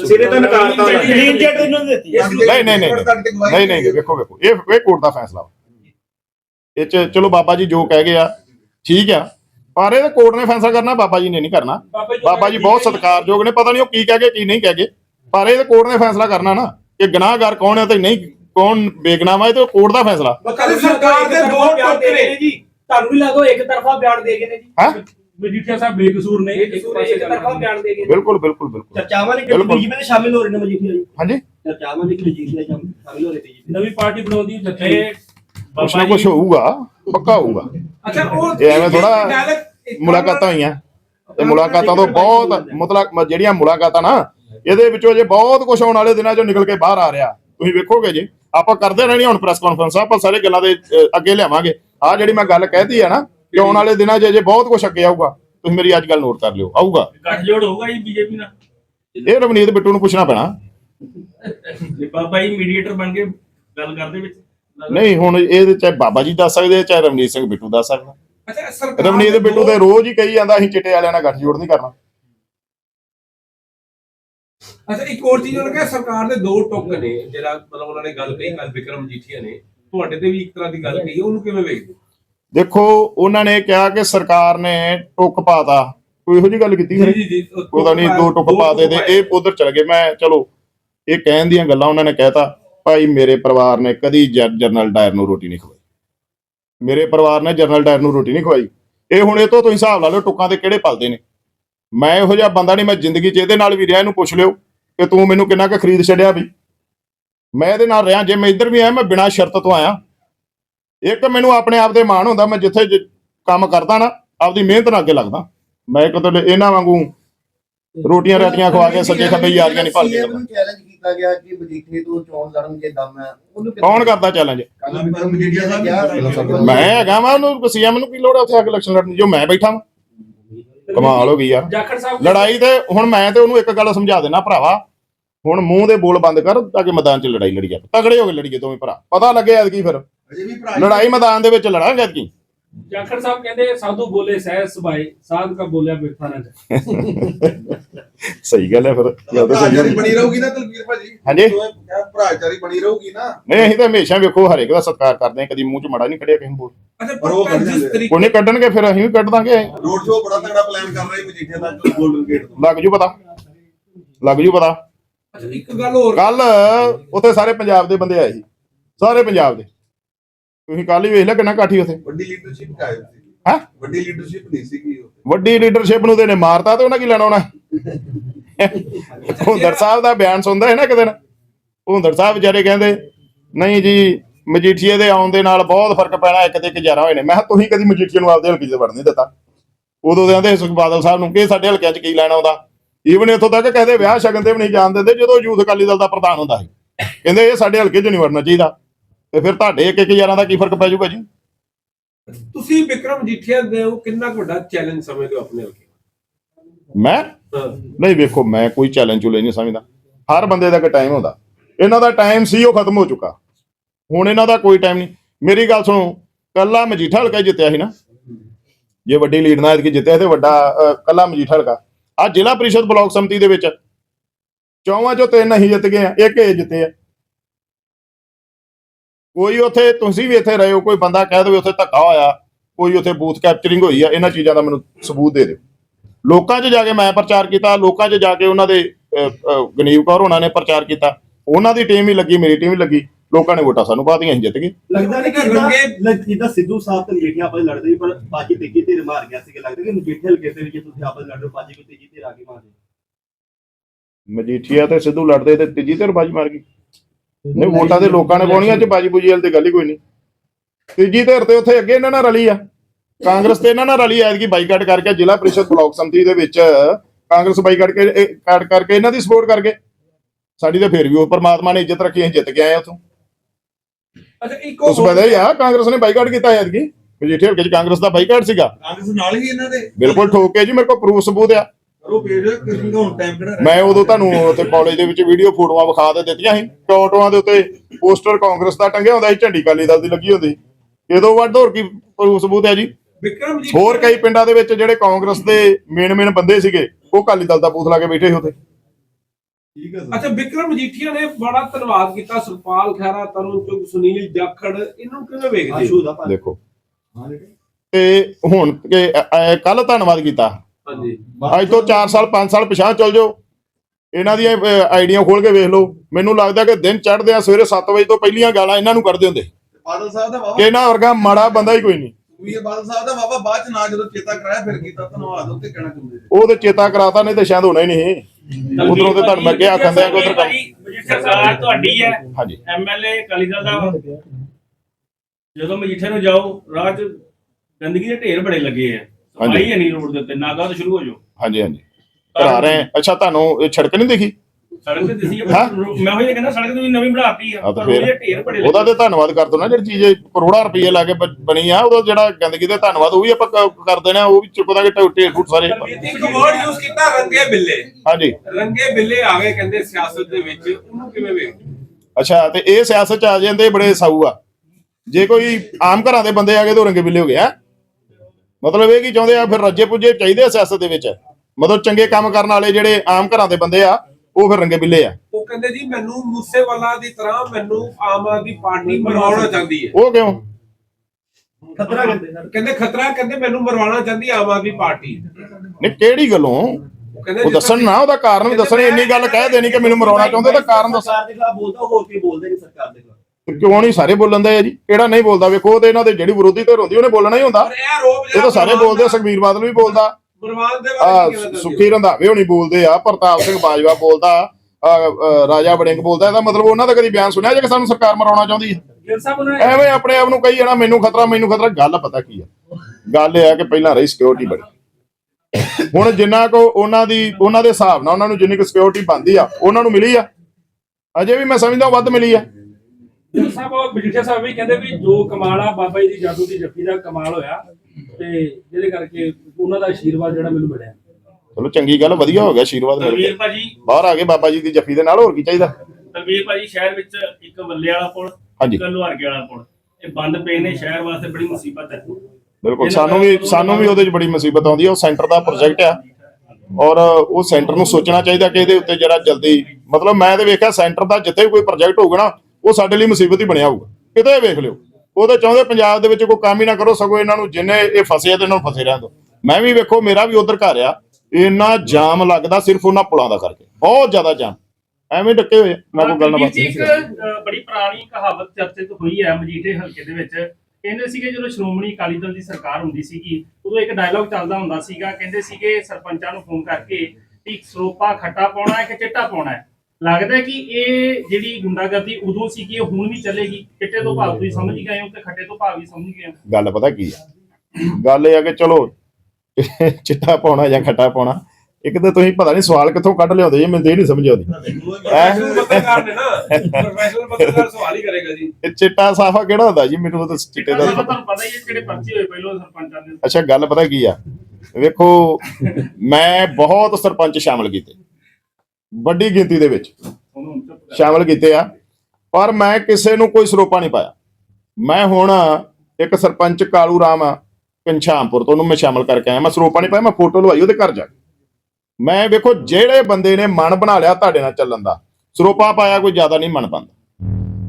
ਸਿਰੇ ਤੋਂ ਨਕਾਰਤਾ ਉਹਨਾਂ। ਨੇ। Clean chit ਇਹਨਾਂ ਨੇ ਦਿੱਤੀ। ਹੈ। ਨਹੀਂ ਨਹੀਂ ਨਹੀਂ ਨਹੀਂ ਨਹੀਂ ਨਹੀਂ ਵੇਖੋ ਵੇਖੋ। ਇਹ ਇਹ ਕੋਰਟ ਦਾ ਫੈਸਲਾ। ਇਹ ਚ ਚਲੋ ਬਾਬਾ ਜੀ ਜੋ ਕਹਿ ਗਏ ਆ ਠੀਕ ਆ। ਪਰ ਇਹ ਕੋਰਟ ਨੇ ਫੈਸਲਾ ਕਰਨਾ ਬਾਬਾ ਜੀ ਨੇ ਨਹੀਂ ਕਰਨਾ। ਬਾਬਾ ਜੀ ਬਹੁਤ ਸਤਿਕਾਰਯੋਗ ਨੇ ਪਤਾ ਨਹੀਂ ਉਹ ਕੀ ਕਹਿ ਗਏ ਕੀ ਨਹੀਂ ਕਹਿ ਗਏ। ਪਰ ਇਹ ਕੋਰਟ ਨੇ ਫੈਸਲਾ ਕਰਨਾ ਨਾ ਕਿ ਗੁਨਾਹਗਾਰ ਕੌਣ ਹੈ ਤੇ ਨਹੀਂ ਕੌਣ ਬੇਗਨਾਮਾ ਹੈ ਤੇ ਕੋਰਟ ਦਾ ਫੈਸਲਾ। ਕਹਿੰਦੇ ਸਰਕਾਰ ਦੇ ਦੋ ਟੋਕੇ ਨੇ ਜੀ। ਤੁਹਾਨੂੰ ਵੀ ਲੱਗੋ ਇੱਕ ਤਰਫਾ ਬਿਆਨ ਦੇ ਗਏ ਨੇ ਜੀ। ਹੈਂ? ਮਜੀਠੀਆ ਸਾਹਿਬ ਬੇਕਸੂਰ ਨੇ ਇੱਕ ਪਾਸੇ ਇੱਕ ਤਰਫਾ ਬਿਆਨ ਦੇ ਗਏ ਨੇ। ਬਿਲਕੁਲ ਬਿਲਕੁਲ ਬਿਲਕੁਲ। ਚਰਚਾਵਾਂ ਨੇ ਕਿ ਬਿਲਕੁਲ। ਬੀਜੇਪੀ ਦੇ ਸ਼ਾਮਿਲ ਹੋ ਰਹੇ ਨੇ ਮਜੀਠੀਆ ਜੀ। ਹਾਂਜੀ? ਚਰਚਾਵਾਂ ਨੇ ਕਿ ਮਜੀਠੀਆ ਸ਼ਾਮਿਲ ਹੋ ਰਹੇ ਬੀਜੇਪੀ ਨਵੀਂ ਪਾਰਟੀ ਬਣਾਉਂਦੀ ਜੱਥੇ ਕੁਛ ਨਾ ਕੁਛ ਹੋਊਗਾ ਪੱਕਾ ਹੋਊਗਾ। ਅੱਛਾ ਉਹ ਇਹ ਐਵੇਂ ਥੋੜਾ ਮੁਲਾਕਾਤਾਂ ਹੋਈਆਂ। ਤੇ ਮੁਲਾਕਾਤਾਂ ਤੋਂ ਬਹੁਤ ਮਤਲਬ ਜਿਹੜੀਆਂ ਮੁਲਾਕਾਤਾਂ ਨਾ ਇਹਦੇ ਵਿੱਚੋਂ ਜੇ ਬਹੁਤ ਕੁਝ ਆਉਣ ਵਾਲੇ ਦਿਨਾਂ ਚੋਂ ਨਿਕਲ ਕੇ ਬਾਹਰ ਆ ਰਿਹਾ। ਤੁਸੀਂ ਵੇਖੋਗੇ ਜੀ ਆਪਾਂ ਕਰਦੇ ਰਹਿਣੀ ਹੁਣ ਪ੍ਰੈਸ ਕਾਨਫਰੰਸ ਆਪਾਂ ਸਾਰੇ ਗੱਲਾਂ ਦੇ ਅੱਗੇ ਲਿਆਵਾਂਗੇ। ਆ ਜਿਹੜੀ ਮੈਂ ਗੱਲ ਕਹਿਤੀ ਆ ਨਾ ਕਿ ਆਉਣ ਵਾਲੇ ਦਿਨਾਂ 'ਚ ਜੇ ਬਹੁਤ ਕੁਝ ਅੱਗੇ ਆਊਗਾ। ਤੁਸੀਂ ਮੇਰੀ ਅੱਜ ਗੱਲ ਨੋਟ ਕਰ ਲਿਓ ਆਊਗਾ। ਗੱਠਜੋੜ ਹੋਊਗਾ ਜੀ ਬੀਜੇਪੀ ਨਾਲ? ਇਹ ਰਵਨੀਤ ਬਿੱਟੂ ਨੂੰ ਪੁੱਛਣਾ ਪੈਣਾ। ਜੇ ਬਾਬਾ ਜੀ ਮੀਡੀਏਟਰ ਬਣ ਕੇ ਗੱਲ ਕਰਦੇ ਵਿੱਚ। ਨਹੀਂ ਹੁਣ ਇਹਦੇ ਚਾਹੇ ਬਾਬਾ ਜੀ ਦੱਸ ਸਕਦੇ ਚਾਹੇ ਰਵਨੀਤ ਸਿੰਘ ਬਿੱਟੂ ਦੱਸ ਸਕਦਾ। ਅੱਛਾ ਸਰਕਾਰ ਰਵਨੀਤ ਬਿੱਟੂ ਦੋ- ਤੇ ਰੋਜ਼ ਹੀ ਕਹੀ ਜਾਂਦਾ ਅਸੀਂ ਚਿੱਟੇ ਵਾਲਿਆਂ ਨਾਲ ਗੱਠਜੋੜ ਨਹੀਂ ਕਰਨਾ। ਅੱਛਾ ਇੱਕ ਹੋਰ ਚੀਜ਼ ਉਹਨਾਂ ਕਿਹਾ ਸਰਕਾਰ ਦੇ ਦੋ ਟੁੱਕ ਨੇ। ਜਿਹੜਾ ਮਤਲਬ ਉਹਨਾਂ ਨੇ ਗੱਲ ਕਹੀ ਕੱਲ ਵਿਕਰਮ ਜੀਠੀਆ ਨੇ ਤੁਹਾਡੇ ਤੇ ਵੀ ਇੱਕ ਤਰ੍ਹਾਂ ਦੀ ਗੱਲ ਕਹੀ ਉਹਨੂੰ ਕਿਵੇਂ ਵੇਖਦੇ? ਦੇਖੋ ਉਹਨਾਂ ਨੇ ਕਿਹਾ ਕਿ ਸਰਕਾਰ ਨੇ ਟੁੱਕ ਪਾਤਾ ਕੋਈ ਇਹੋ ਜੀ ਗੱਲ ਕੀਤੀ? ਜੀ ਉਹਦਾ ਨਹੀਂ ਦੋ ਟੁੱਕ ਪਾ ਦੇ ਤੇ ਇਹ ਉਧਰ ਚਲ ਗਏ। ਮੈਂ ਚਲੋ ਇਹ ਕਹਿਣ ਦੀਆਂ ਗੱਲਾਂ ਉਹਨਾਂ ਨੇ ਕਹਿਤਾ ਭਾਈ ਮੇਰੇ ਪਰਿਵਾਰ ਨੇ ਕਦੀ ਜਨਰਲ ਡਾਇਰ ਨੂੰ ਰੋਟੀ ਨਹੀਂ ਖਵਾਈ। ਮੇਰੇ ਪਰਿਵਾਰ ਨੇ ਜਨਰਲ ਡਾਇਰ ਨੂੰ ਰੋਟੀ ਨਹੀਂ ਖਵਾਈ। ਇਹ ਹੁਣ ਇਹ ਤੋਂ ਤੁਸੀਂ ਹਿਸਾਬ ਲਾ ਲਓ ਟੁੱਕਾਂ ਦੇ ਕਿਹੜੇ ਪਲਦੇ ਨੇ। ਮੈਂ ਇਹੋ ਜਿਹਾ ਬੰਦਾ ਨਹੀਂ, ਮੈਂ ਜ਼ਿੰਦਗੀ 'ਚ ਇਹਦੇ ਨਾਲ ਵੀ ਰਿਹਾ, ਇਹਨੂੰ ਪੁੱਛ ਲਿਓ ਕਿ ਤੂੰ ਮੈਨੂੰ ਕਿੰਨਾ ਕੁ ਖਰੀਦ ਛੱਡਿਆ ਵੀ ਮੈਂ ਇਹਦੇ ਨਾਲ ਰਿਹਾ, ਜੇ ਮੈਂ ਇੱਧਰ ਵੀ ਆਇਆ, ਮੈਂ ਬਿਨਾਂ ਸ਼ਰਤ ਤੋਂ ਆਇਆ। ਇੱਕ ਮੈਨੂੰ ਆਪਣੇ ਆਪ ਦੇ ਮਾਣ ਹੁੰਦਾ, ਮੈਂ ਜਿੱਥੇ ਕੰਮ ਕਰਦਾ ਨਾ, ਆਪਦੀ ਮਿਹਨਤ ਨਾਲ ਅੱਗੇ ਲੱਗਦਾ। ਮੈਂ ਕਿਤੇ ਇਹਨਾਂ ਵਾਂਗੂ ਰੋਟੀਆਂ ਰਾਟੀਆਂ ਖਵਾ ਕੇ ਸੱਜੇ ਖੱਬੇ ਯਾਰੀਆਂ ਨਹੀਂ ਭਾਲਦੇ ਕੀਤਾ ਗਿਆ ਕਿ ਮਜੀਠੇ ਤੋਂ ਚੋਣ ਲੜਨ ਜੇ ਦਮ ਹੈ ਉਹਨੂੰ ਕੌਣ ਕਰਦਾ ਚੈਲੰਜ ਮਜੀਠੀਆ ਸਾਹਿਬ ਮੈਂ ਹੈਗਾ ਵਾਂ ਉਹਨੂੰ ਸੀਐਮ ਨੂੰ ਕੀ ਲੋੜ ਹੈ ਉੱਥੇ ਆ ਕੇ ਇਲੈਕਸ਼ਨ ਲੜਨ ਦੀ? ਜੋ ਮੈਂ ਬੈਠਾ ਵਾਂ। ਕਮਾਲ ਹੋ ਗਈ ਯਾਰ। ਲੜਾਈ ਤੇ ਹੁਣ ਮੈਂ ਤੇ ਉਹਨੂੰ ਇੱਕ ਗੱਲ ਸਮਝਾ ਦੇਣਾ ਭਰਾਵਾ। ਹੁਣ ਮੂੰਹ ਦੇ ਬੋਲ ਬੰਦ ਕਰ ਤਾਂ ਕਿ ਮੈਦਾਨ 'ਚ ਲੜਾਈ ਲੜੀ ਜਾ ਤਗੜੇ ਹੋ ਕੇ ਲੜੀਏ ਦੋਵੇਂ ਭਰਾ। ਪਤਾ ਲੱਗੇ ਐਤਕੀ ਫਿਰ। ਅਜੇ ਵੀ ਭਰਾ ਲੜਾਈ ਮੈਦਾਨ ਦੇ ਵਿੱਚ ਲੜਾਂਗੇ ਐਤਕੀ। ਜਾਖੜ ਸਾਹਿਬ ਕਹਿੰਦੇ ਸਾਧੂ ਬੋਲੇ ਸਹਿ ਸੁਭਾਏ ਸਾਧ ਕਾ ਬੋਲਿਆ ਬਿਰਥਾ ਨਾ ਜਾਏ। ਸਹੀ ਗੱਲ ਹੈ ਫਿਰ ਗੱਲ ਤਾਂ ਸਹੀ ਭਰਾਚਾਰੀ ਹੈ। ਬਣੀ ਰਹੂਗੀ ਨਾ ਤਲਵੀਰ ਭਾਜੀ। ਹਾਂਜੀ। ਦੋਵੇਂ ਭਰਾਚਾਰੀ ਬਣੀ ਰਹੂਗੀ ਨਾ। ਨਹੀਂ ਅਸੀਂ ਤਾਂ ਹਮੇਸ਼ਾ ਵੇਖੋ ਹਰੇਕ ਦਾ ਸਤਿਕਾਰ ਕਰਦੇ ਹਾਂ ਕਦੀ ਮੂੰਹ 'ਚ ਮੜਾ ਨਹੀਂ ਕੱਢਿਆ ਕਿਸੇ ਨੂੰ ਬੋਲ। ਅੱਛਾ ਪਰ ਉਹ ਪਰ ਜਿਸ। ਤਰੀਕੇ ਕੋਈ ਨਹੀਂ ਕੱਢਣਗੇ ਫਿਰ ਅਸੀਂ ਵੀ ਕੱਢ ਦਾਂਗੇ। ਰੋਡ ਸ਼ੋਅ ਬੜਾ ਤਗੜਾ ਪਲਾਨ ਕਰ ਰਹੇ ਮਜੀਠੀਆ ਦਾ ਗੋਲਡਨ ਗੇਟ ਤੋਂ। ਲੱਗ ਜੂ ਪਤਾ। ਲੱਗ ਜੂ ਪਤਾ। ਅੱਛਾ ਇੱਕ ਗੱਲ ਹੋਰ। ਕੱਲ ਉੱਥੇ ਸਾਰੇ ਪੰਜਾਬ ਦੇ ਬੰਦੇ ਆਏ ਸੀ। ਸਾਰੇ ਪੰਜਾਬ ਦੇ। ਤੁਸੀਂ ਕੱਲ ਹੀ ਵੇਖ ਲਿਆ ਕਿੰਨਾ ਕਾਠੀ ਉੱਥੇ। ਵੱਡੀ ਲੀਡਰਸ਼ਿਪ ਕਾਇ ਸੀ ਹੈਂ? ਵੱਡੀ ਲੀਡਰਸ਼ਿਪ ਨਹੀਂ ਸੀਗੀ ਉਹ। ਵੱਡੀ ਲੀਡਰਸ਼ਿਪ ਨੂੰ ਤੇ ਨੇ ਮਾਰਤਾ ਤੇ ਉਹਨਾਂ ਕੀ ਲੈਣਾ ਉਹਨਾਂ? ਹੁੰਦਰ ਸਾਹਿਬ ਦਾ ਬਿਆਨ ਸੁਣਦਾ ਹੈ ਨਾ ਕਿਤੇ ਨਾ ਹੁੰਦਰ ਸਾਹਿਬ ਵਿਚਾਰੇ ਕਹਿੰਦੇ ਨਹੀਂ ਜੀ ਮਜੀਠੀਏ ਦੇ ਆਉਣ ਦੇ ਨਾਲ ਬਹੁਤ ਫ਼ਰਕ ਪੈਣਾ ਇੱਕ ਤੇ ਇੱਕ ਗਿਆਰਾਂ ਹੋਏ ਨੇ। ਮੈਂ ਤੁਸੀਂ ਕਦੀ ਮਜੀਠੀਏ ਨੂੰ ਆਪਦੇ ਹਲਕੇ 'ਚ ਵੜ ਨਹੀਂ ਦਿੱਤਾ। ਉਦੋਂ ਦੇ ਆਂਦੇ ਸੁਖ ਬਾਦਲ ਸਾਹਿਬ ਨੂੰ ਕਿ ਸਾਡੇ ਹਲਕਿਆਂ 'ਚ ਕੀ ਲੈਣਾ ਆਉਂਦਾ? ਈਵਨ ਇੱਥੋਂ ਤੱਕ ਕਹਿੰਦੇ ਵਿਆਹ ਸ਼ਗਨ ਤੇ ਵੀ ਨਹੀਂ ਜਾਣ ਦਿੰਦੇ ਜਦੋਂ ਯੂਥ ਅਕਾਲੀ ਦਲ ਦਾ ਪ੍ਰਧਾਨ ਹੁੰਦਾ ਸੀ। ਕਹਿੰਦੇ ਇਹ ਸਾਡੇ ਹਲਕੇ 'ਚ ਨਹੀਂ ਵੜਨਾ ਚਾਹੀਦਾ। ਤੇ ਫਿਰ ਤੁਹਾਡੇ ਇੱਕ ਇੱਕ ਗਿਆਰਾਂ ਦਾ ਕੀ ਫ਼ਰਕ ਪੈ ਜਾਊਗਾ ਜੀ? ਤੁਸੀਂ ਵਿਕਰਮ ਜੀਠੀਆ ਦੇ ਉਹ ਕਿੰਨਾ ਕੁ ਵੱਡਾ ਚੈਲੰਜ ਸਮਝਦੇ ਹੋ ਆਪਣੇ ਹਲਕੇ ਮੈਂ? ਨਹੀਂ ਵੇਖੋ ਮੈਂ ਕੋਈ ਚੈਲੰਜ ਚੁਲੇ ਨਹੀਂ ਸਮਝਦਾ। ਹਰ ਬੰਦੇ ਦਾ ਇੱਕ ਟਾਈਮ ਹੁੰਦਾ। ਇਹਨਾਂ ਦਾ ਟਾਈਮ ਸੀ ਉਹ ਖਤਮ ਹੋ ਚੁੱਕਾ। ਹੁਣ ਇਹਨਾਂ ਦਾ ਕੋਈ ਟਾਈਮ ਨਹੀਂ। ਮੇਰੀ ਗੱਲ ਸੁਣੋ ਕੱਲਾ ਮਜੀਠਾ ਹਲਕਾ ਜਿੱਤਿਆ ਸੀ ਨਾ। ਜੇ ਵੱਡੀ ਲੀਡ ਨਾਲ ਐਤਕੀ ਜਿੱਤਿਆ ਤੇ ਵੱਡਾ ਕੱਲਾ ਮਜੀਠਾ ਹਲਕਾ। ਆ ਜ਼ਿਲ੍ਹਾ ਪ੍ਰੀਸ਼ਦ ਬਲਾਕ ਸੰਮਤੀ ਦੇ ਵਿੱਚ ਚੌਵਾਂ ਚੋਂ ਤਿੰਨ ਅਸੀਂ ਜਿੱਤ ਗਏ ਆ ਇੱਕ ਇਹ ਜਿੱਤੇ ਆ। ਕੋਈ ਉੱਥੇ ਤੁਸੀਂ ਵੀ ਇੱਥੇ ਰਹੇ ਹੋ ਕੋਈ ਬੰਦਾ ਕਹਿ ਦੇਵੇ ਉੱਥੇ ਧੱਕਾ ਹੋਇਆ ਕੋਈ ਉੱਥੇ ਬੂਥ ਕੈਪਚਰਿੰਗ ਹੋਈ ਆ ਇਹਨਾਂ ਚੀਜ਼ਾਂ ਦਾ ਮੈਨੂੰ ਸਬੂਤ ਦੇ ਦਿਓ। ਲੋਕਾਂ 'ਚ ਜਾ ਕੇ ਮੈਂ ਪ੍ਰਚਾਰ ਕੀਤਾ ਲੋਕਾਂ 'ਚ ਜਾ ਕੇ ਉਹਨਾਂ ਦੇ ਗਨੀਵ ਕੌਰ ਹੋਣਾ ਨੇ ਪ੍ਰਚਾਰ ਕੀਤਾ ਉਹਨਾਂ ਦੀ ਟੀਮ ਹੀ ਲੱਗੀ ਮੇਰੀ ਟੀਮ ਵੀ ਲੱਗੀ ਲੋਕਾਂ ਨੇ ਵੋਟਾਂ ਸਾਨੂੰ ਪਾਤੀਆਂ ਅਸੀਂ ਜਿੱਤ ਗਏ। ਲੱਗਦਾ ਨਹੀਂ ਕਿ ਰੰਗੇ- ਜਿੱਦਾਂ ਜਿੱਦਾਂ ਸਿੱਧੂ ਸਾਹਿਬ ਤੇ ਮਜੀਠੀਆ ਆਪਸ ਲੜਦੇ ਸੀ, ਪਰ ਬਾਜੀ ਤੇਜੀ ਤੇ ਮਾਰ ਗਿਆ ਸੀ ਕਿ ਲੱਗਦਾ ਕਿ ਮਜੀਠੀਆ ਹਲਕੇ ਦੇ ਵਿੱਚ ਤੁਸੀਂ ਆਪਸ ਵਿੱਚ ਲੜ ਰਹੇ ਹੋ ਬਾਜੀ ਤੇਜੀ ਤੇ ਕੇ ਮਾਰਦੇ ਮਜੀਠੀਆ ਤੇ ਸਿੱਧੂ ਲੜਦੇ ਤੇ ਤੀਜੀ ਧਿਰ ਬਾਜੀ ਮਾਰ ਗਈ। ਨਹੀਂ ਵੋਟਾਂ ਦੇ ਲੋਕਾਂ ਨੇ ਪਾਉਣੀਆਂ ਚ ਬਾਜੀ ਬੂਜੀ ਵਾਲੀ ਤੇ ਗੱਲ ਹੀ ਕੋਈ ਨਹੀਂ। ਤੀਜੀ ਧਿਰ ਤੇ ਉੱਥੇ ਅੱਗੇ ਇਹਨਾਂ ਨਾਲ ਰਲੀ ਆ। ਕਾਂਗਰਸ ਤੇ ਇਹਨਾਂ ਨਾਲ ਰਲੀ ਐਤਕੀ ਬਾਈਕਾਟ ਕਰਕੇ ਜ਼ਿਲ੍ਹਾ ਪ੍ਰੀਸ਼ਦ ਬਲਾਕ ਸੰਮਤੀ ਦੇ ਵਿੱਚ ਕਾਂਗਰਸ ਬਾਈਕਾਟ ਕੇ ਕਾਟ ਕਰਕੇ ਇਹਨਾਂ ਦੀ ਸਪੋਰਟ ਕਰਕੇ। ਸਾਡੀ ਤਾਂ ਫਿਰ ਵੀ ਉਹ ਪਰਮਾਤਮਾ ਨੇ ਇੱਜ਼ਤ ਰੱਖੀ ਅਸੀਂ ਜਿੱਤ ਕੇ ਆਏ ਉੱਥੋਂ। ਅੱਛਾ ਇੱਕ ਉਸ ਹੀ ਆ ਕਾਂਗਰਸ ਨੇ ਬਾਈਕਾਟ ਕੀਤਾ ਐਤਕੀ। ਮਜੀਠੇ ਹਲਕੇ ਚ ਕਾਂਗਰਸ ਦਾ ਬਾਈਕਾਟ ਸੀਗਾ। ਕਾਂਗਰਸ ਨਾਲ ਹੀ ਇਹਨਾਂ ਦੇ। ਬਿਲਕੁਲ ਠੋਕ ਕੇ ਜੀ ਮੇਰੇ ਕੋਲ ਪ੍ਰੂਫ ਸਬੂਤ ਆ। ਕਰੋ ਪੇਜ ਕਿੰਨਾ ਹੁਣ ਟਾਈਮ ਕਿਹੜਾ ਰਹਿ ਮੈਂ ਉਦੋਂ ਤੁਹਾਨੂੰ ਉੱਥੇ ਕਾਲਜ ਦੇ ਵਿੱਚ ਵੀਡੀਓ ਫੋਟੋਆਂ ਵਿਖਾ ਦੇ ਦਿੱਤੀਆਂ ਸੀ। ਟੋਟੋਆਂ ਦੇ ਉੱਤੇ ਪੋਸਟਰ ਕਾਂਗਰਸ ਦਾ ਟੰਗਿਆ ਹੁੰਦਾ ਸੀ ਝੰਡੀ ਕਾਲੀ ਦਲ ਦੀ ਲੱਗੀ ਹੁੰਦੀ। ਇਹਦੋਂ ਵੱਧ ਹੋਰ ਕੀ ਪ੍ਰੂਫ ਸਬੂਤ ਹੈ ਜੀ? ਵਿਕਰਮ ਜੀ ਹੋਰ ਕਈ ਪਿੰਡਾਂ ਦੇ ਵਿੱਚ ਜਿਹੜੇ ਕਾਂਗਰਸ ਦੇ ਮੇਨ ਮੇਨ ਬੰਦੇ ਸੀਗੇ ਉਹ ਕਾਲੀ ਦਲ ਦਾ ਬੂਥ ਲਾ ਕੇ ਬੈਠੇ ਸੀ ਉੱਥੇ। ਠੀਕ ਹੈ ਸਰ। ਅੱਛਾ ਵਿਕਰਮ ਮਜੀਠੀਆ ਨੇ ਬੜਾ ਧੰਨਵਾਦ ਕੀਤਾ। ਸੁਰਪਾਲ ਖਹਿਰਾ ਤਰੁਣ ਚੁਗ ਸੁਨੀਲ ਜਾਖੜ ਇਹਨਾਂ ਕਿਵੇਂ ਵੇਖਦੇ? ਦੇਖੋ। ਤੇ ਹੁਣ ਕੱਲ ਧੰਨਵਾਦ ਕੀਤਾ। ਹਾਂਜੀ। ਅੱਜ ਤੋਂ 4 ਸਾਲ 5 ਸਾਲ ਪਿਛਾਂ ਚਲ ਜਾਓ। ਇਹਨਾਂ ਦੀਆਂ ਆਈਡੀਆਂ ਖੋਲ ਕੇ ਵੇਖ ਲਓ। ਮੈਨੂੰ ਲੱਗਦਾ ਕਿ ਦਿਨ ਚੜ੍ਹਦੇ ਆ ਸਵੇਰੇ 7 ਵਜੇ ਤੋਂ ਪਹਿਲੀਆਂ ਗਾਲਾਂ ਇਹਨਾਂ ਨੂੰ ਕੱਢਦੇ ਹੁੰਦੇ। ਬਾਦਲ ਸਾਹਿਬ ਦਾ ਵਾਵਾ ਇਹਨਾਂ ਵਰਗਾ ਮਾੜਾ ਬੰਦਾ ਹੀ ਕੋਈ ਨਹੀਂ। ਵੀਰ ਬਾਦਲ ਸਾਹਿਬ ਦਾ ਵਾਵਾ ਬਾਅਦ ਚ ਨਾ ਜਦੋਂ ਚੇਤਾ ਕਰਾਇਆ ਫਿਰ ਕੀਤਾ। ਧੰਨਵਾਦ ਉੱਤੇ ਕਹਿਣਾ ਚਾਹੁੰਦੇ ਜੀ ਉਹ ਤੇ ਚੇਤਾ ਕਰਾਤਾ ਨਹੀਂ ਤੇ ਸ਼ਾਇਦ ਹੋਣਾ ਹੀ ਨਹੀਂ। ਉਧਰੋਂ ਤੇ ਤੁਹਾਨੂੰ ਮੈਂ ਕਿਹਾ ਆਖੰਦੇ ਆ ਕਿ ਉਧਰ ਸਰਕਾਰ ਤੁਹਾਡੀ ਹੈ। ਹਾਂਜੀ। ਐਮਐਲਏ ਅਕਾਲੀ ਦਲ ਦਾ। ਜਦੋਂ ਮਜੀਠੇ ਨੂੰ ਜਾਓ ਰਾਹ 'ਚ ਗੰਦਗੀ ਦੇ ਢੇਰ ਬੜੇ ਲੱਗੇ ਆ। ਹਾਂਜੀ। ਹੈ ਨਹੀਂ ਰੋਡ ਦੇ ਉੱਤੇ ਨਾਗਾ ਤੋਂ ਸ਼ੁਰੂ ਹੋ ਜਾਓ ਹਾਂਜੀ ਹਾਂਜੀ ਕਰਾ ਰਹੇ ਆ। ਅੱਛਾ ਤੁਹਾਨੂੰ ਇਹ ਸੜਕ ਨਹੀਂ ਦਿਖੀ ਸੜਕ ਤੇ ਦਿਸੀ ਹਾਂ? ਮੈਂ ਉਹ ਕਹਿੰਦਾ ਸੜਕ ਤੇ ਵੀ ਨਵੀਂ ਬਣਾਤੀ ਆ ਹਾਂ ਤਾਂ ਪਰ ਉਹਦੇ ਫਿਰ। ਢੇਰ ਬੜੇ ਉਹਦਾ ਲੱਗੇ ਤੇ ਧੰਨਵਾਦ ਕਰ ਦੋ ਨਾ ਜਿਹੜੀ ਚੀਜ਼ ਕਰੋੜਾਂ ਰੁਪਏ ਲਾ ਕੇ ਬ- ਬਣੀ ਆ ਉਹਦਾ ਜਿਹੜਾ ਗੰਦਗੀ ਦੇ ਧੰਨਵਾਦ ਉਹ ਵੀ ਆਪਾਂ ਕ- ਕਰ ਦੇਣਾ ਉਹ ਵੀ ਚੁੱਕ ਦਾਂਗੇ ਢੇਰ ਫੁੱਟ ਸਾਰੇ ਇੱਕ ਵਰਡ ਯੂਜ਼ ਕੀਤਾ ਰੰਗੇ ਬਿੱਲੇ ਹਾਂਜੀ ਰੰਗੇ ਬਿੱਲੇ ਆ ਗਏ ਕਹਿੰਦੇ ਸਿਆਸਤ ਦੇ ਵਿੱਚ ਉਹਨੂੰ ਕਿਵੇਂ ਵੇਖਦੇ ਹੋ? ਅੱਛਾ ਤੇ ਇਹ ਸਿਆਸਤ ਚ ਆ ਜਾਂਦੇ ਬੜੇ ਸਾਊ ਆ ਜੇ ਕੋਈ ਆਮ ਘਰਾਂ ਦੇ ਬੰਦੇ ਆ ਗਏ ਤਾਂ ਉਹ ਰੰਗੇ ਬਿੱਲੇ ਹੋ ਗਏ ਆ ਮਤਲਬ ਇਹ ਕੀ ਚਾਹੁੰਦੇ ਆ ਫਿਰ ਰੱਜੇ ਪੁੱਜੇ ਚਾਹੀਦੇ ਆ ਸਿਆਸਤ ਦੇ ਵਿੱਚ? ਮਤਲਬ ਚੰਗੇ ਕੰਮ ਕਰਨ ਵਾਲੇ ਜਿਹੜੇ ਆਮ ਘਰਾਂ ਦੇ ਬੰਦੇ ਆ ਉਹ ਫਿਰ ਰੰਗੇ ਬਿੱਲੇ ਆ। ਉਹ ਕਹਿੰਦੇ ਜੀ ਮੈਨੂੰ ਮੂਸੇਵਾਲਾ ਦੀ ਤਰ੍ਹਾਂ ਮੈਨੂੰ ਆਮ ਆਦਮੀ ਪਾਰਟੀ ਮਰਵਾਉਣਾ ਚਾਹੁੰਦੀ ਹੈ। ਉਹ ਕਿਉਂ? ਖਤਰਾ ਕਹਿੰਦੇ ਸਰ। ਕਹਿੰਦੇ ਖਤਰਾ ਕਹਿੰਦੇ ਮੈਨੂੰ ਮਰਵਾਉਣਾ ਚਾਹੁੰਦੀ ਆਮ ਆਦਮੀ ਪਾਰਟੀ। ਨਹੀਂ ਕਿਹੜੀ ਗੱਲੋਂ? ਉਹ ਦੱਸਣ ਨਾ ਉਹਦਾ ਕਾਰਨ ਵੀ ਦੱਸਣ ਇੰਨੀ ਗੱਲ ਕਹਿ ਦੇਣੀ ਕਿ ਮੈਨੂੰ ਮਰਾਉਣਾ ਚਾਹੁੰਦੇ ਤਾਂ ਕਾਰਨ ਦੱਸ ਸਰਕਾਰ ਦੇ ਖਿਲਾਫ ਬੋਲਦਾ ਹੋਰ ਕੀ ਬੋਲਦੇ ਨਹੀਂ ਸਰਕਾਰ ਦੇ ਖਿਲਾਫ? ਕਿਉਂ ਨਹੀਂ? ਸਾਰੇ ਬੋਲਣ ਦੇ ਆ ਜੀ। ਕਿਹੜਾ ਨਹੀਂ ਬੋਲਦਾ? ਵੇਖੋ ਉਹ ਤੇ ਇਹਨਾਂ ਦੇ ਜਿਹੜੀ ਵਿਰੋਧੀ ਧਿਰ ਹੁੰਦੀ ਉਹਨੇ ਬੋਲਣਾ ਹੀ ਹੁੰਦਾ। ਇਹ ਤਾਂ ਸਾਰੇ ਬੋਲਦੇ ਆ ਸੁਖਬੀਰ ਬਾਦਲ ਵੀ ਬੋਲਦਾ। ਦੇ ਬਾਰੇ ਸੁਖੀ ਰੰਧਾਵੇ ਹੋਣੀ ਬੋਲਦੇ ਆ ਪ੍ਰਤਾਪ ਸਿੰਘ ਬਾਜਵਾ ਬੋਲਦਾ ਰਾਜਾ ਵੜਿੰਗ ਬੋਲਦਾ। ਇਹਦਾ ਮਤਲਬ ਉਹਨਾਂ ਦਾ ਕਦੀ ਬਿਆਨ ਸੁਣਿਆ ਜੇ ਕਿ ਸਾਨੂੰ ਸਰਕਾਰ ਮਰਾਉਣਾ ਚਾਹੁੰਦੀ ਹੈ? ਐਵੇਂ ਆਪਣੇ ਆਪ ਨੂੰ ਕਹੀ ਜਾਣਾ ਮੈਨੂੰ ਖਤਰਾ ਮੈਨੂੰ ਖਤਰਾ। ਗੱਲ ਪਤਾ ਕੀ ਆ? ਗੱਲ ਇਹ ਆ ਕਿ ਪਹਿਲਾਂ ਰਹੀ ਸਿਕਿਉਰਿਟੀ ਬੜੀ। ਹੁਣ ਜਿੰਨਾ ਕੋ ਉਹਨਾਂ ਦੀ ਉਹਨਾਂ ਦੇ ਹਿਸਾਬ ਨਾਲ ਉਹਨਾਂ ਨੂੰ ਜਿੰਨੀ ਕੁ ਸਿਕਿਉਰਿਟੀ ਬੰਦੀ ਆ ਉਹਨਾਂ ਨੂੰ ਮਿਲੀ ਆ। ਅਜੇ ਵੀ ਮੈਂ ਸਮਝਦਾ ਵੱਧ ਮਿਲੀ ਆ। ਜੀ ਸਾਹਿਬ ਉਹ ਬਜੀਠਾ ਸਾਹਿਬ ਵੀ ਕਹਿੰਦੇ ਵੀ ਜੋ ਕਮਾਲ ਆ ਬਾਬਾ ਜੀ ਦੀ ਜਾਦੂ ਦੀ ਜੱਫੀ ਦਾ ਕਮਾਲ ਹੋਇਆ ਤੇ ਜਿਹਦੇ ਕਰਕੇ ਉਹਨਾਂ ਦਾ ਆਸ਼ੀਰਵਾਦ ਜਿਹੜਾ ਮੈਨੂੰ ਮਿਲਿਆ। ਚਲੋ ਚੰਗੀ ਗੱਲ ਵਧੀਆ ਹੋ ਗਿਆ ਆਸ਼ੀਰਵਾਦ ਮਿਲ ਤਲਵੀਰ ਗਿਆ ਭਾਜੀ। ਬਾਹਰ ਆ ਗਏ ਬਾਬਾ ਜੀ ਦੀ ਜੱਫੀ ਦੇ ਨਾਲ ਹੋਰ ਕੀ ਚਾਹੀਦਾ? ਤਲਵੀਰ ਭਾਜੀ ਸ਼ਹਿਰ ਵਿੱਚ ਇੱਕ ਬੱਲੇ ਵਾਲਾ ਪੁਲ ਹਾਂਜੀ। ਇੱਕ ਲੋਹਾਰਕੇ ਵਾਲਾ ਪੁਲ। ਇਹ ਬੰਦ ਪਏ ਨੇ ਸ਼ਹਿਰ ਵਾਸਤੇ ਬੜੀ ਮੁਸੀਬਤ ਹੈ। ਬਿਲਕੁਲ ਸਾਨੂੰ ਵੀ ਸਾਨੂੰ ਵੀ ਉਹਦੇ 'ਚ ਬੜੀ ਮੁਸੀਬਤ ਆਉਂਦੀ ਹੈ। ਉਹ ਸੈਂਟਰ ਦਾ ਪ੍ਰੋਜੈਕਟ ਆ। ਔਰ ਉਹ ਸੈਂਟਰ ਨੂੰ ਸੋਚਣਾ ਚਾਹੀਦਾ ਕਿ ਇਹਦੇ ਉੱਤੇ ਜਿਹੜਾ ਜਲਦੀ ਮਤਲਬ ਮੈਂ ਤੇ ਵੇਖਿਆ ਸੈਂਟਰ ਦਾ ਜਿੱਥੇ ਵੀ ਕੋਈ ਪ੍ਰੋਜੈਕਟ ਹੋਊਗਾ ਨਾ ਉਹ ਸਾਡੇ ਲਈ ਮੁਸੀਬਤ ਹੀ ਬਣਿਆ ਹੋਊਗਾ। ਕਿਤੇ ਵੇਖ ਲਿਓ। ਉਹ ਤਾਂ ਚਾਹੁੰਦੇ ਪੰਜਾਬ ਦੇ ਵਿੱਚ ਕੋਈ ਕੰਮ ਹੀ ਨਾ ਕਰੋ ਸਗੋਂ ਇਹਨਾਂ ਨੂੰ ਜਿੰਨੇ ਇਹ ਫਸੇ ਆ ਤੇ ਇਹਨਾਂ ਨੂੰ ਫਸੇ ਰਹਿਣ ਦਿਓ। ਮੈਂ ਵੀ ਵੇਖੋ ਮੇਰਾ ਵੀ ਉਧਰ ਘਰ ਆ। ਇੰਨਾ ਜਾਮ ਲੱਗਦਾ ਸਿਰਫ ਉਹਨਾਂ ਪੁਲਾਂ ਦਾ ਕਰਕੇ। ਬਹੁਤ ਜ਼ਿਆਦਾ ਜਾਮ। ਐਵੇਂ ਡੱਕੇ ਹੋਏ। ਮੈਂ ਕੋਈ ਗੱਲ ਨਾ ਬਾਤ ਅ, ਬੜੀ ਪੁਰਾਣੀ ਕਹਾਵਤ ਚਰਚਿਤ ਹੋਈ ਹੈ ਮਜੀਠੇ ਹਲਕੇ ਦੇ ਵਿੱਚ। ਕਹਿੰਦੇ ਸੀਗੇ ਜਦੋਂ ਸ਼੍ਰੋਮਣੀ ਅਕਾਲੀ ਦਲ ਦੀ ਸਰਕਾਰ ਹੁੰਦੀ ਸੀਗੀ ਉਦੋਂ ਇੱਕ ਡਾਇਲੌਗ ਚੱਲਦਾ ਹੁੰਦਾ ਸੀਗਾ। ਕਹਿੰਦੇ ਸੀਗੇ ਸਰਪੰਚਾਂ ਨੂੰ ਫੋਨ ਕਰਕੇ ਇੱਕ ਸਰੋਪਾ ਖੱਟਾ ਪਾਉਣਾ ਹੈ ਕਿ ਚਿੱਟਾ ਪਾਉਣਾ ਹੈ? ਲੱਗਦਾ ਕਿ ਇਹ ਜਿਹੜੀ ਗੁੰਡਾਗਰਦੀ ਉਦੋਂ ਸੀ ਕਿ ਇਹ ਹੁਣ ਵੀ ਚੱਲੇਗੀ? ਚਿੱਟੇ ਤੋਂ ਭਾਵ ਤੁਸੀਂ ਸਮਝ ਗਏ ਹੋ ਤੇ ਖੱਟੇ ਤੋਂ ਭਾਵ ਵੀ ਸਮਝ ਗਏ ਹੋ? ਗੱਲ ਪਤਾ ਕੀ ਆ? ਗੱਲ ਇਹ ਆ ਕਿ ਚਲੋ ਚਿੱਟਾ ਪਾਉਣਾ ਜਾਂ ਖੱਟਾ ਪਾਉਣਾ ਇੱਕ ਤਾਂ ਤੁਸੀਂ ਪਤਾ ਨਹੀਂ ਸਵਾਲ ਕਿੱਥੋਂ ਕੱਢ ਲਿਆਉਂਦੇ ਜੀ ਮੈਨੂੰ ਤੇ ਇਹ ਨਹੀਂ ਸਮਝ ਆਉਂਦੀ। ਪੱਤਰਕਾਰ ਨੇ ਨਾ ਪ੍ਰੋਫੈਸ਼ਨਲ ਪੱਤਰਕਾਰ ਸਵਾਲ ਹੀ ਕਰੇਗਾ ਜੀ। ਇਹ ਚਿੱਟਾ ਸਾਫਾ ਕਿਹੜਾ ਹੁੰਦਾ ਜੀ? ਮੈਨੂੰ ਤਾਂ ਚਿੱਟੇ ਦਾ ਤੁਹਾਨੂੰ ਤੁਹਾਨੂੰ ਪਤਾ ਹੀ ਹੈ ਜਿਹੜੇ ਪਰਚੇ ਹੋਏ ਪਹਿਲਾਂ ਸਰਪੰਚਾਂ ਦੇ। ਅੱਛਾ ਗੱਲ ਪਤਾ ਕੀ ਆ? ਵੇਖੋ ਮੈਂ ਬਹੁਤ ਸਰਪੰਚ ਸ਼ਾਮਲ ਕੀਤੇ। ਵੱਡੀ ਗਿਣਤੀ ਦੇ ਵਿੱਚ। ਉਹਨੂੰ ਸ਼ਾਮਲ ਕੀਤੇ ਆ। ਪਰ ਮੈਂ ਕਿਸੇ ਨੂੰ ਕੋਈ ਸਰੋਪਾ ਨਹੀਂ ਪਾਇਆ। ਮੈਂ ਹੁਣ ਇੱਕ ਸਰਪੰਚ ਕਾਲੂ ਰਾਮ ਆ ਘਨਸ਼ਾਮਪੁਰ ਤੋਂ ਉਹਨੂੰ ਮੈਂ ਸ਼ਾਮਲ ਕਰਕੇ ਆਇਆ। ਮੈਂ ਸਰੋਪਾ ਨਹੀਂ ਪਾਇਆ, ਮੈਂ ਫੋਟੋ ਲਵਾਈ ਉਹਦੇ ਘਰ ਜਾ ਕੇ। ਮੈਂ ਵੇਖੋ, ਜਿਹੜੇ ਬੰਦੇ ਨੇ ਮਨ ਬਣਾ ਲਿਆ ਤੁਹਾਡੇ ਨਾਲ ਚੱਲਣ ਦਾ, ਸਰੋਪਾ ਪਾਇਆ ਕੋਈ ਜ਼ਿਆਦਾ ਨਹੀਂ ਮਨ ਬੰਦਾ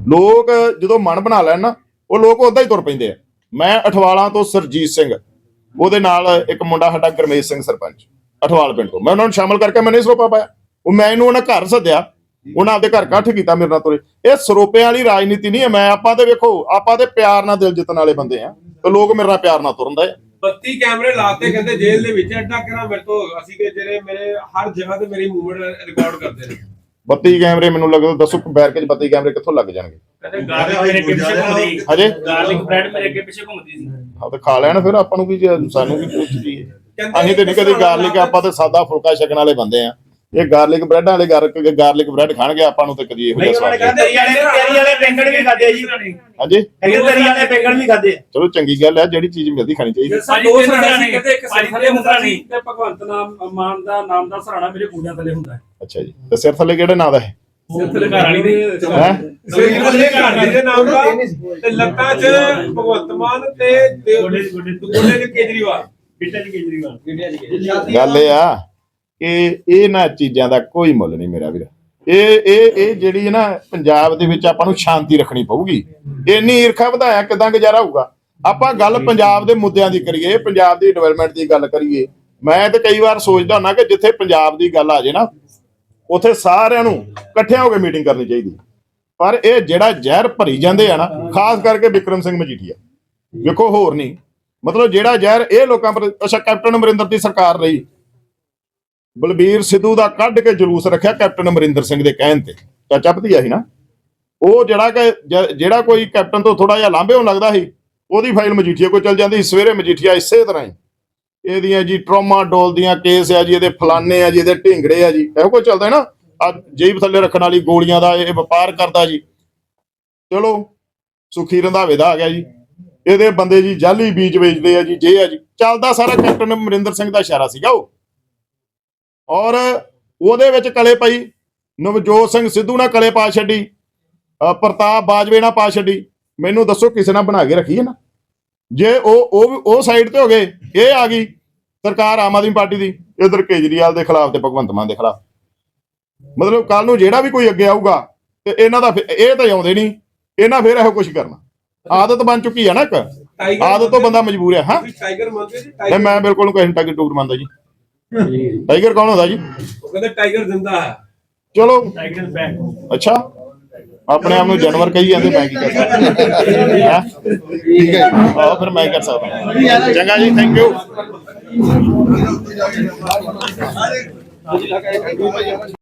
ਲੋਕ ਜਦੋਂ ਮਨ ਬਣਾ ਲੈਣ ਨਾ, ਉਹ ਲੋਕ ਉਦਾਂ ਹੀ ਤੁਰ ਪੈਂਦੇ ਆ। ਮੈਂ ਅਠਵਾਲਾਂ ਤੋਂ ਸਰਜੀਤ ਸਿੰਘ, ਉਹਦੇ ਨਾਲ ਇੱਕ ਮੁੰਡਾ ਸਾਡਾ ਗਰਮੇਸ਼ ਸਿੰਘ ਸਰਪੰਚ, ਅਠਵਾਲ ਪਿੰਡ ਤੋਂ। ਮੈਂ ਉਹਨਾਂ ਨੂੰ ਸ਼ਾਮਲ ਕਰਕੇ ਮੈਂ ਨਹੀਂ ਸਰੋਪਾ ਪਾਇਆ। ਉਹ ਮੈਂ ਇਹਨੂੰ ਉਹਨਾਂ ਘਰ ਸੱਦਿਆ। ਉਹਨਾਂ ਆਪਦੇ ਘਰ ਇਕੱਠ ਕੀਤਾ ਮੇਰੇ ਨਾਲ ਤੁਰੇ। ਇਹ ਸਰੋਪਿਆਂ ਵਾਲੀ ਰਾਜਨੀਤੀ ਨਹੀਂ ਹੈ। ਮੈਂ ਆਪਾਂ ਤੇ ਵੇਖੋ ਆਪਾਂ ਤੇ ਪਿਆਰ ਨਾਲ ਦਿਲ ਜਿੱਤਣ ਵਾਲੇ ਬੰਦੇ ਆ। ਤੇ ਲੋਕ ਮੇਰੇ ਨਾਲ ਪਿਆਰ ਨਾਲ ਤੁਰਨਦੇ ਆ। 32 ਕੈਮਰੇ ਲਾਤੇ ਕਹਿੰਦੇ ਜੇਲ੍ਹ ਦੇ ਵਿੱਚ ਐਡਾ ਕਿਹੜਾ ਮੇਰੇ ਤੋਂ ਅਸੀਂ ਕਿ ਜਿਹੜੇ ਮੇਰੇ ਹਰ ਜਗ੍ਹਾ ਤੇ ਮੇਰੀ ਮੂਵਮੈਂਟ ਰਿਕਾਰਡ ਕਰਦੇ ਨੇ। 32 ਕੈਮਰੇ ਮੈਨੂੰ ਲੱਗਦਾ ਦੱਸੋ ਬੈਰਕੇ 'ਚ 32 ਕੈਮਰੇ ਕਿੱਥੋਂ ਲੱਗ ਜਾਣਗੇ? ਕਹਿੰਦੇ ਗਾਰਲਿਕ ਮੇਰੇ ਅੱਗੇ ਪਿੱਛੇ ਘੁੰਮਦੀ। ਹਜੇ। ਗਾਰਲਿਕ ਬ੍ਰੈਡ ਮੇਰੇ ਅੱਗੇ ਪਿੱਛੇ ਘੁੰਮਦੀ ਸੀ। ਹਾਂ ਤੇ ਖਾ ਲੈਣ ਫਿਰ ਆਪਾਂ ਨੂੰ ਜੇ- ਸਾਨੂੰ ਕੀ ਪੁੱਛ ਜੀ ਅਸੀਂ ਤੇ ਨਹੀਂ ਕਦੇ ਗਾਰਲਿਕ ਆਪਾਂ ਤੇ ਸਾਦਾ ਫੁਲਕਾ ਛਕਣ ਵਾਲੇ ਬੰਦੇ ਆ। ਇਹ ਗਾਰਲਿਕ ਬ੍ਰੈਡਾਂ ਵਾਲੇ ਗਾਰ- ਗਾਰਲਿਕ ਬ੍ਰੈਡ ਖਾਣਗੇ ਆਪਾਂ ਨੂੰ ਤੇ ਕਦੀ ਇਹੋ ਨਹੀਂ ਜਿਹਾ ਉਹਨਾਂ ਨੇ ਸਵਾਦ ਕਹਿੰਦੇ ਤਰੀ ਵਾਲੇ ਤਰੀ ਵਾਲੇ ਬੈਂਗਣ ਵੀ ਖਾਦੇ ਜੀ। ਹਾਂਜੀ? ਕਹਿੰਦੇ ਤਰੀ ਵਾਲੇ ਬੈਂਗਣ ਵੀ ਖਾਦੇ ਚਲੋ ਚੰਗੀ ਗੱਲ ਹੈ ਜਿਹੜੀ ਚੀਜ਼ ਮਿਲਦੀ ਖਾਣੀ ਚਾਹੀਦੀ। ਸਾਡੇ ਦੋ ਸਰਾਣਾ ਸੀ ਕਹਿੰਦੇ ਇੱਕ ਸਿਰ ਥੱਲੇ ਹੁੰਦਾ ਸੀ ਤੇ ਭਗਵੰਤ ਨਾਮ ਮਾਨ ਦਾ ਨਾਮ ਦਾ ਸਰਾਣਾ ਮੇਰੇ ਗੋਡਿਆਂ ਥੱਲੇ ਹੁੰਦਾ ਹੈ। ਅੱਛਾ ਜੀ। ਤੇ ਸਿਰ ਥੱਲੇ ਕਿਹੜੇ ਨਾਂ ਦਾ ਹੈ? ਸਿਰ ਥੱਲੇ ਘਰ ਵਾਲੀ ਦੇ ਹੈ? ਸਰੀਰ ਵਾਲੇ ਘਰ ਦੇ ਨਾਮ ਦਾ। ਤੇ ਲੱਤਾਂ 'ਚ ਭਗਵੰਤ ਮਾਨ ਤੇ ਤੇ ਗੋਡੇ ਗੋਡੇ 'ਚ ਕੇਜਰੀਵਾਲ। ਬਿੱਟਾ ਜੀ ਕੇਜਰੀਵਾਲ। ਗੱਲ ਇਹ ਆ ਕਿ ਇਹਨਾਂ ਚੀਜ਼ਾਂ ਦਾ ਕੋਈ ਮੁੱਲ ਨਹੀਂ ਮੇਰਾ ਵੀਰ। ਇਹ ਇਹ ਇਹ ਜਿਹੜੀ ਹੈ ਨਾ ਪੰਜਾਬ ਦੇ ਵਿੱਚ ਆਪਾਂ ਨੂੰ ਸ਼ਾਂਤੀ ਰੱਖਣੀ ਪਊਗੀ। ਇੰਨੀ ਈਰਖਾ ਵਧਾਇਆ ਕਿਦਾਂ ਗੁਜ਼ਾਰਾ ਹੋਊਗਾ? ਆਪਾਂ ਗੱਲ ਪੰਜਾਬ ਦੇ ਮੁੱਦਿਆਂ ਦੀ ਕਰੀਏ ਪੰਜਾਬ ਦੀ ਡਿਵੈਲਪਮੈਂਟ ਦੀ ਗੱਲ ਕਰੀਏ। ਮੈਂ ਤੇ ਕਈ ਵਾਰ ਸੋਚਦਾ ਹੁੰਦਾ ਕਿ ਜਿੱਥੇ ਪੰਜਾਬ ਦੀ ਗੱਲ ਆ ਜੇ ਨਾ ਉੱਥੇ ਸਾਰਿਆਂ ਨੂੰ ਇਕੱਠਿਆਂ ਹੋ ਕੇ ਮੀਟਿੰਗ ਕਰਨੀ ਚਾਹੀਦੀ। ਪਰ ਇਹ ਜਿਹੜਾ ਜ਼ਹਿਰ ਭਰੀ ਜਾਂਦੇ ਆ ਨਾ ਖਾਸ ਕਰਕੇ ਵਿਕਰਮ ਸਿੰਘ ਮਜੀਠੀਆ। ਵੇਖੋ ਹੋਰ ਨਹੀਂ। ਮਤਲਬ ਜਿਹੜਾ ਜ਼ਹਿਰ ਇਹ ਲੋਕਾਂ ਪਰ ਅੱਛਾ ਕੈਪਟਨ ਅਮਰਿੰਦਰ ਦੀ ਸਰਕਾਰ ਰਹੀ ਬਲਬੀਰ ਸਿੱਧੂ ਦਾ ਕੱਢ ਕੇ ਜਲੂਸ ਰੱਖਿਆ ਕੈਪਟਨ ਅਮਰਿੰਦਰ ਸਿੰਘ ਦੇ ਕਹਿਣ ਤੇ। ਚਾਚਾ ਭਤੀਆ ਸੀ ਨਾ। ਉਹ ਜਿਹੜਾ ਕਿ ਜਿਹੜਾ ਕੋਈ ਕੈਪਟਨ ਤੋਂ ਥੋੜਾ ਜਿਹਾ ਲਾਂਭੇ ਹੋਣ ਲੱਗਦਾ ਸੀ, ਉਹਦੀ ਫਾਈਲ ਮਜੀਠੀਆ ਕੋਲ ਚਲ ਜਾਂਦੀ ਸਵੇਰੇ ਮਜੀਠੀਆ ਇਸੇ ਤਰ੍ਹਾਂ ਹੀ। ਇਹਦੀਆਂ ਜੀ ਟਰੋਮਾ ਡੋਲ ਦੀਆਂ ਕੇਸ ਆ ਜੀ, ਇਹਦੇ ਫਲਾਨੇ ਆ ਜੀ, ਇਹਦੇ ਢਿੰਗੜੇ ਆ ਜੀ, ਇਹੋ ਕੋਈ ਚੱਲਦਾ ਨਾ। ਆ ਜੇਬ ਥੱਲੇ ਰੱਖਣ ਵਾਲੀ ਗੋਲੀਆਂ ਦਾ ਇਹ ਵਪਾਰ ਕਰਦਾ ਜੀ। ਚਲੋ, ਸੁਖੀ ਰੰਧਾਵੇ ਦਾ ਆ ਗਿਆ ਜੀ। ਇਹਦੇ ਬੰਦੇ ਜੀ ਜਾਲੀ ਬੀਜ ਵੇਚਦੇ ਆ ਜੀ, ਜੇ ਆ ਜੀ। ਚੱਲਦਾ ਸਾਰਾ ਕੈਪਟਨ ਅਮਰਿੰਦਰ ਸਿੰਘ ਦਾ ਇਸ਼ਾਰਾ ਸੀਗਾ ਉਹ। ਔਰ ਉਹਦੇ ਵਿੱਚ ਕਲੇ ਪਈ। ਨਵਜੋਤ ਸਿੰਘ ਸਿੱਧੂ ਨਾਲ ਕਲੇ ਪਾ ਛੱਡੀ। ਪ੍ਰਤਾਪ ਬਾਜਵੇ ਨਾਲ ਪਾ ਛੱਡੀ। ਮੈਨੂੰ ਦੱਸੋ ਕਿਸੇ ਨਾਲ ਬਣਾ ਕੇ ਰੱਖੀ ਹੈ ਨਾ? ਜੇ ਉਹ ਉਹ ਵੀ- ਉਹ ਸਾਈਡ ਤੇ ਹੋ ਗਏ ਇਹ ਆ ਗਈ ਸਰਕਾਰ ਆਮ ਆਦਮੀ ਪਾਰਟੀ ਦੀ ਇਧਰ ਕੇਜਰੀਵਾਲ ਦੇ ਖਿਲਾਫ ਤੇ ਭਗਵੰਤ ਮਾਨ ਦੇ ਖਿਲਾਫ। ਮਤਲਬ ਕੱਲ ਨੂੰ ਜਿਹੜਾ ਵੀ ਕੋਈ ਅੱਗੇ ਆਊਗਾ ਤੇ ਇਹਨਾਂ ਦਾ ਇਹ ਤਾਂ ਆਉਂਦੇ ਨਹੀਂ ਇਹਨਾਂ ਫਿਰ ਇਹੋ ਕੁਝ ਕਰਨਾ। ਆਦਤ ਬਣ ਚੁੱਕੀ ਹੈ ਨਾ ਇੱਕ। ਆਦਤ ਤੋਂ ਬੰਦਾ ਮਜਬੂਰ ਹੈ ਹਾਂ। ਟਾਈਗਰ ਮੰਨਦੇ ਜੀ ਮੈਂ ਬਿਲਕੁਲ ਕੋਈ ਟਾਈਗਰ ਟੂਰ ਮੰਨਦਾ ਜੀ। ਟਾਈਗਰ ਕੌਣ ਹੁੰਦਾ ਜੀ? ਉਹ ਕਹਿੰਦੇ ਟਾਈਗਰ ਜ਼ਿੰਦਾ ਹੈ। ਚਲੋ। Tiger back. ਅੱਛਾ। ਆਪਣੇ ਆਪ ਨੂੰ ਜਾਨਵਰ ਕਹੀ ਜਾਂਦੇ ਮੈਂ ਕੀ ਕਰ ਸਕਦਾ? ਹੈਂ? ਠੀਕ ਹੈ ਆਹ ਫਿਰ ਮੈਂ ਕਰ ਸਕਦਾ। ਚੰਗਾ ਜੀ ਥੈਂਕ ਯੂ